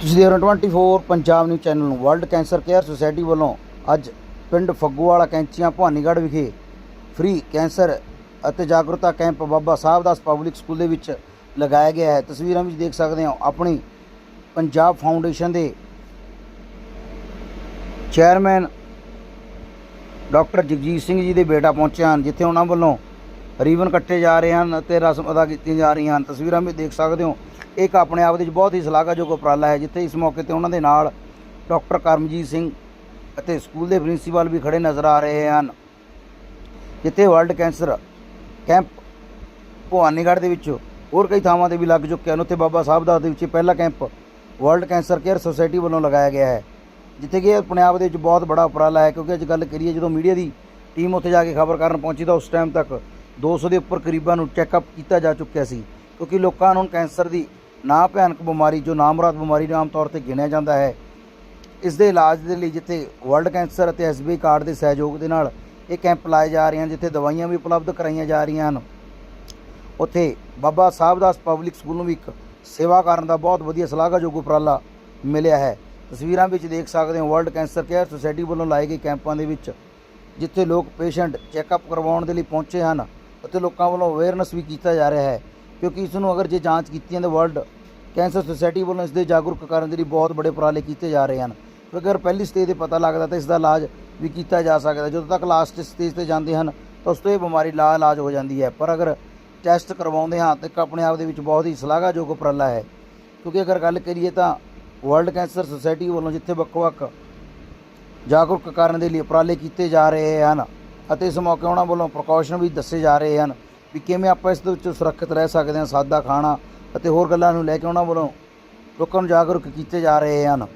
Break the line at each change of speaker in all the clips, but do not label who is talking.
ਤੁਸੀਂ ਦੇਖ ਰਹੇ ਹੋ 24 ਪੰਜਾਬ ਨਿਊਜ਼ ਚੈਨਲ ਨੂੰ। ਵਰਲਡ ਕੈਂਸਰ ਕੇਅਰ ਸੁਸਾਇਟੀ ਵੱਲੋਂ ਅੱਜ ਪਿੰਡ ਫੱਗੂਵਾਲਾ ਕੈਂਚੀਆਂ ਭਵਾਨੀਗੜ੍ਹ ਵਿਖੇ ਫ੍ਰੀ ਕੈਂਸਰ ਅਤੇ ਜਾਗਰੂਕਤਾ camp Baba Sahib Das public school ਦੇ ਵਿੱਚ ਲਗਾਇਆ ਗਿਆ ਹੈ। ਤਸਵੀਰਾਂ ਵਿੱਚ ਦੇਖ ਸਕਦੇ ਹੋ ਆਪਣੀ ਪੰਜਾਬ ਫਾਊਂਡੇਸ਼ਨ ਦੇ ਚੇਅਰਮੈਨ ਡਾਕਟਰ ਜਗਜੀਤ ਸਿੰਘ ਜੀ ਦੇ ਬੇਟਾ ਪਹੁੰਚੇ ਹਨ, ਜਿੱਥੇ ਉਹਨਾਂ ਵੱਲੋਂ ਰੀਬਨ ਕੱਟੇ ਜਾ ਰਹੇ ਹਨ ਅਤੇ ਰਸਮ ਅਦਾ ਕੀਤੀਆਂ ਜਾ ਰਹੀਆਂ ਹਨ। ਤਸਵੀਰਾਂ ਵਿੱਚ ਦੇਖ ਸਕਦੇ ਹੋ ਇੱਕ ਆਪਣੇ ਆਪ ਦੇ ਵਿੱਚ ਬਹੁਤ ਹੀ ਸ਼ਲਾਘਾਯੋਗ ਉਪਰਾਲਾ ਹੈ, ਜਿੱਥੇ ਇਸ ਮੌਕੇ ਤੇ ਉਹਨਾਂ ਦੇ ਨਾਲ ਡਾਕਟਰ ਕਰਮਜੀਤ ਸਿੰਘ ਅਤੇ ਸਕੂਲ ਦੇ ਪ੍ਰਿੰਸੀਪਲ ਵੀ ਖੜੇ ਨਜ਼ਰ ਆ ਰਹੇ ਹਨ। ਜਿੱਥੇ ਵਰਲਡ ਕੈਂਸਰ ਕੈਂਪ ਭਵਾਨੀਗੜ੍ਹ ਦੇ ਵਿੱਚ ਹੋਰ ਕਈ ਥਾਵਾਂ ਤੇ ਵੀ ਲੱਗ ਚੁੱਕੇ ਹਨ। ਉੱਥੇ ਬਾਬਾ ਸਾਹਿਬ ਦਾਸ ਦੇ ਵਿੱਚ ਪਹਿਲਾ camp world cancer care society ਵੱਲੋਂ ਲਗਾਇਆ ਗਿਆ ਹੈ। ਜਿੱਥੇ ਕਿ ਆਪਣੇ ਆਪ ਦੇ ਵਿੱਚ ਬਹੁਤ ਬੜਾ ਉਪਰਾਲਾ ਹੈ, ਕਿਉਂਕਿ ਅੱਜ ਗੱਲ ਕਰੀਏ ਜਦੋਂ ਮੀਡੀਆ ਦੀ ਟੀਮ ਉੱਥੇ ਜਾ ਕੇ ਖਬਰ ਕਰਨ ਪਹੁੰਚੀ ਤਾਂ ਉਸ ਟਾਈਮ ਤੱਕ 200 ਦੇ ਉੱਪਰ ਕਰੀਬਾਂ ਨੂੰ ਚੈੱਕਅਪ ਕੀਤਾ ਜਾ ਚੁੱਕਿਆ ਸੀ, ਕਿਉਂਕਿ ਲੋਕਾਂ ਨੂੰ ਕੈਂਸਰ ਦੀ ਨਾ ਭਿਆਨਕ ਬਿਮਾਰੀ, ਜੋ ਨਾਮਰਾਦ ਬਿਮਾਰੀ ਨੂੰ ਆਮ ਤੌਰ ਤੇ ਗਿਣਿਆ ਜਾਂਦਾ ਹੈ। ਇਸ ਦੇ ਇਲਾਜ ਦੇ ਲਈ ਜਿੱਥੇ ਵਰਲਡ ਕੈਂਸਰ ਅਤੇ ਐਸਬੀਆਈ ਕਾਰਡ ਦੇ ਸਹਿਯੋਗ ਦੇ ਨਾਲ ਇਹ ਕੈਂਪ ਲਾਏ ਜਾ ਰਹੇ ਹਨ, ਜਿੱਥੇ ਦਵਾਈਆਂ ਵੀ ਉਪਲਬਧ ਕਰਾਈਆਂ ਜਾ ਰਹੀਆਂ ਹਨ। ਉੱਥੇ ਬਾਬਾ ਸਾਹਿਬ ਦਾਸ ਪਬਲਿਕ ਸਕੂਲ ਨੂੰ ਵੀ ਇੱਕ ਸੇਵਾ ਕਰਨ ਦਾ ਬਹੁਤ ਵਧੀਆ ਸ਼ਲਾਘਾਯੋਗ ਉਪਰਾਲਾ ਮਿਲਿਆ ਹੈ। ਤਸਵੀਰਾਂ ਵਿੱਚ ਦੇਖ ਸਕਦੇ ਹੋ ਵਰਲਡ ਕੈਂਸਰ ਕੇਅਰ ਸੁਸਾਇਟੀ ਵੱਲੋਂ ਲਾਏ ਗਏ ਕੈਂਪਾਂ ਦੇ ਵਿੱਚ, ਜਿੱਥੇ ਲੋਕ ਪੇਸ਼ੈਂਟ ਚੈੱਕਅਪ ਕਰਵਾਉਣ ਦੇ ਲਈ ਪਹੁੰਚੇ ਹਨ ਅਤੇ ਲੋਕਾਂ ਵੱਲੋਂ ਅਵੇਅਰਨੈਸ ਵੀ ਕੀਤਾ ਜਾ ਰਿਹਾ ਹੈ। ਕਿਉਂਕਿ ਇਸ ਨੂੰ ਅਗਰ ਜੇ ਜਾਂਚ ਕੀਤੀ ਜਾਂਦੀ ਵਰਲਡ ਕੈਂਸਰ ਸੁਸਾਇਟੀ ਵੱਲੋਂ ਇਸ ਦੇ ਜਾਗਰੂਕ ਕਰਨ ਦੇ ਲਈ ਬਹੁਤ ਬੜੇ ਉਪਰਾਲੇ ਕੀਤੇ ਜਾ ਰਹੇ ਹਨ। ਕਿਉਂਕਿ ਅਗਰ ਪਹਿਲੀ ਸਟੇਜ ਤੇ ਪਤਾ ਲੱਗਦਾ ਤਾਂ ਇਸ ਦਾ ਇਲਾਜ ਵੀ ਕੀਤਾ ਜਾ ਸਕਦਾ। ਜਦੋਂ ਤੱਕ ਲਾਸਟ ਸਟੇਜ ਤੇ ਜਾਂਦੇ ਹਨ, ਤਾਂ ਉਸ ਤੋਂ ਇਹ ਬਿਮਾਰੀ ਲਾ ਇਲਾਜ ਹੋ ਜਾਂਦੀ ਹੈ। ਪਰ ਅਗਰ ਟੈਸਟ ਕਰਵਾਉਂਦੇ ਹਾਂ, ਤਾਂ ਇੱਕ ਆਪਣੇ ਆਪ ਦੇ ਵਿੱਚ ਬਹੁਤ ਹੀ ਸ਼ਲਾਘਾਯੋਗ ਉਪਰਾਲਾ ਹੈ। ਕਿਉਂਕਿ ਅਗਰ ਗੱਲ ਕਰੀਏ ਤਾਂ ਵਰਲਡ ਕੈਂਸਰ ਸੁਸਾਇਟੀ ਵੱਲੋਂ ਜਿੱਥੇ ਵੱਖ-ਵੱਖ ਜਾਗਰੂਕ ਕਰਨ ਦੇ ਲਈ ਉਪਰਾਲੇ ਕੀਤੇ ਜਾ ਰਹੇ ਹਨ ਅਤੇ ਇਸ ਮੌਕੇ ਉਹਨਾਂ ਵੱਲੋਂ ਪ੍ਰੀਕਾਸ਼ਨ ਵੀ ਦੱਸੇ ਜਾ ਰਹੇ ਹਨ ਵੀ ਕਿਵੇਂ ਆਪਾਂ ਇਸ ਦੇ ਵਿੱਚ ਸੁਰੱਖਿਅਤ ਰਹਿ ਸਕਦੇ ਹਾਂ, ਸਾਦਾ ਖਾਣਾ ਅਤੇ ਹੋਰ ਗੱਲਾਂ ਨੂੰ ਲੈ ਕੇ ਉਹਨਾਂ ਵੱਲੋਂ ਲੋਕਾਂ ਨੂੰ ਜਾਗਰੂਕ ਕੀਤੇ ਜਾ ਰਹੇ ਹਨ।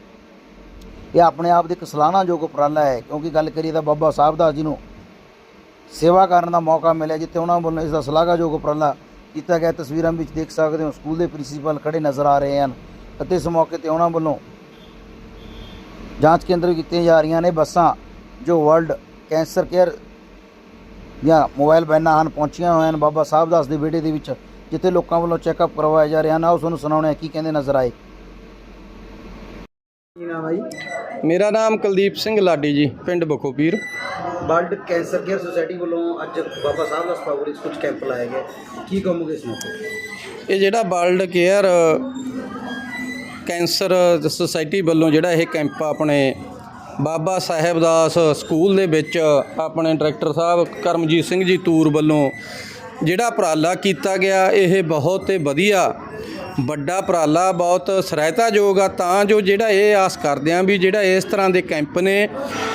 ਇਹ ਆਪਣੇ ਆਪ ਦੇ ਇੱਕ ਸਲਾਹਨਾਯੋਗ ਉਪਰਾਲਾ ਹੈ, ਕਿਉਂਕਿ ਗੱਲ ਕਰੀਏ ਤਾਂ ਬਾਬਾ ਸਾਹਿਬ ਦਾਸ ਜੀ ਨੂੰ ਸੇਵਾ ਕਰਨ ਦਾ ਮੌਕਾ ਮਿਲਿਆ, ਜਿੱਥੇ ਉਹਨਾਂ ਵੱਲੋਂ ਇਸ ਦਾ ਸ਼ਲਾਘਾਯੋਗ ਉਪਰਾਲਾ ਕੀਤਾ ਗਿਆ। ਤਸਵੀਰਾਂ ਵਿੱਚ ਦੇਖ ਸਕਦੇ ਹੋ, ਸਕੂਲ ਦੇ ਪ੍ਰਿੰਸੀਪਲ ਖੜੇ ਨਜ਼ਰ ਆ ਰਹੇ ਹਨ ਅਤੇ ਇਸ ਮੌਕੇ ਤੇ ਉਹਨਾਂ ਵੱਲੋਂ ਜਾਂਚ ਕੇਂਦਰ ਕੀਤੀਆਂ ਜਾ ਰਹੀਆਂ ਨੇ। ਬੱਸਾਂ ਜੋ ਵਰਲਡ ਕੈਂਸਰ ਕੇਅਰ ਜਾਂ ਮੋਬਾਈਲ ਵੈਨਾਂ ਹਨ, ਪਹੁੰਚੀਆਂ ਹੋਈਆਂ ਹਨ। ਬਾਬਾ ਸਾਹਿਬ ਦਾਸ ਦੇ ਵਿਹੜੇ ਦੇ ਵਿੱਚ ਜਿੱਥੇ ਲੋਕਾਂ ਵੱਲੋਂ ਚੈੱਕਅਪ ਕਰਵਾਏ ਜਾ ਰਹੇ ਹਨ ਆਓ ਤੁਹਾਨੂੰ ਸੁਣਾਉਣੇ ਆ ਕੀ ਕਹਿੰਦੇ ਨਜ਼ਰ ਆਏ? ਕੀ ਨਾਮ ਹੈ ਜੀ?
ਮੇਰਾ ਨਾਮ ਕੁਲਦੀਪ ਸਿੰਘ ਲਾਡੀ ਜੀ ਪਿੰਡ Bakhopir
world cancer care society ਵੱਲੋਂ ਅੱਜ ਬਾਬਾ ਸਾਹਿਬ ਦਾਸ ਪਾਵਰ ਕੁਝ ਕੈਂਪ ਲਾਇਆ ਗਿਆ ਕੀ ਕਹੋਗੇ ਇਸ ਮੌਕੇ?
ਇਹ ਜਿਹੜਾ ਵਰਲਡ ਕੇਅਰ ਕੈਂਸਰ ਸੁਸਾਇਟੀ ਵੱਲੋਂ ਜਿਹੜਾ ਇਹ ਕੈਂਪ ਆਪਣੇ ਬਾਬਾ ਸਾਹਿਬ ਦਾਸ ਸਕੂਲ ਦੇ ਵਿੱਚ ਆਪਣੇ ਡਾਇਰੈਕਟਰ ਸਾਹਿਬ ਕਰਮਜੀਤ ਸਿੰਘ ਜੀ ਤੂਰ ਵੱਲੋਂ ਜਿਹੜਾ ਉਪਰਾਲਾ ਕੀਤਾ ਗਿਆ, ਇਹ ਬਹੁਤ ਵਧੀਆ, ਵੱਡਾ ਉਪਰਾਲਾ, ਬਹੁਤ ਸਹਾਇਤਾਯੋਗ ਆ। ਤਾਂ ਜੋ ਜਿਹੜਾ ਇਹ ਆਸ ਕਰਦੇ ਆ ਵੀ ਜਿਹੜਾ ਇਸ ਤਰ੍ਹਾਂ ਦੇ ਕੈਂਪ ਨੇ,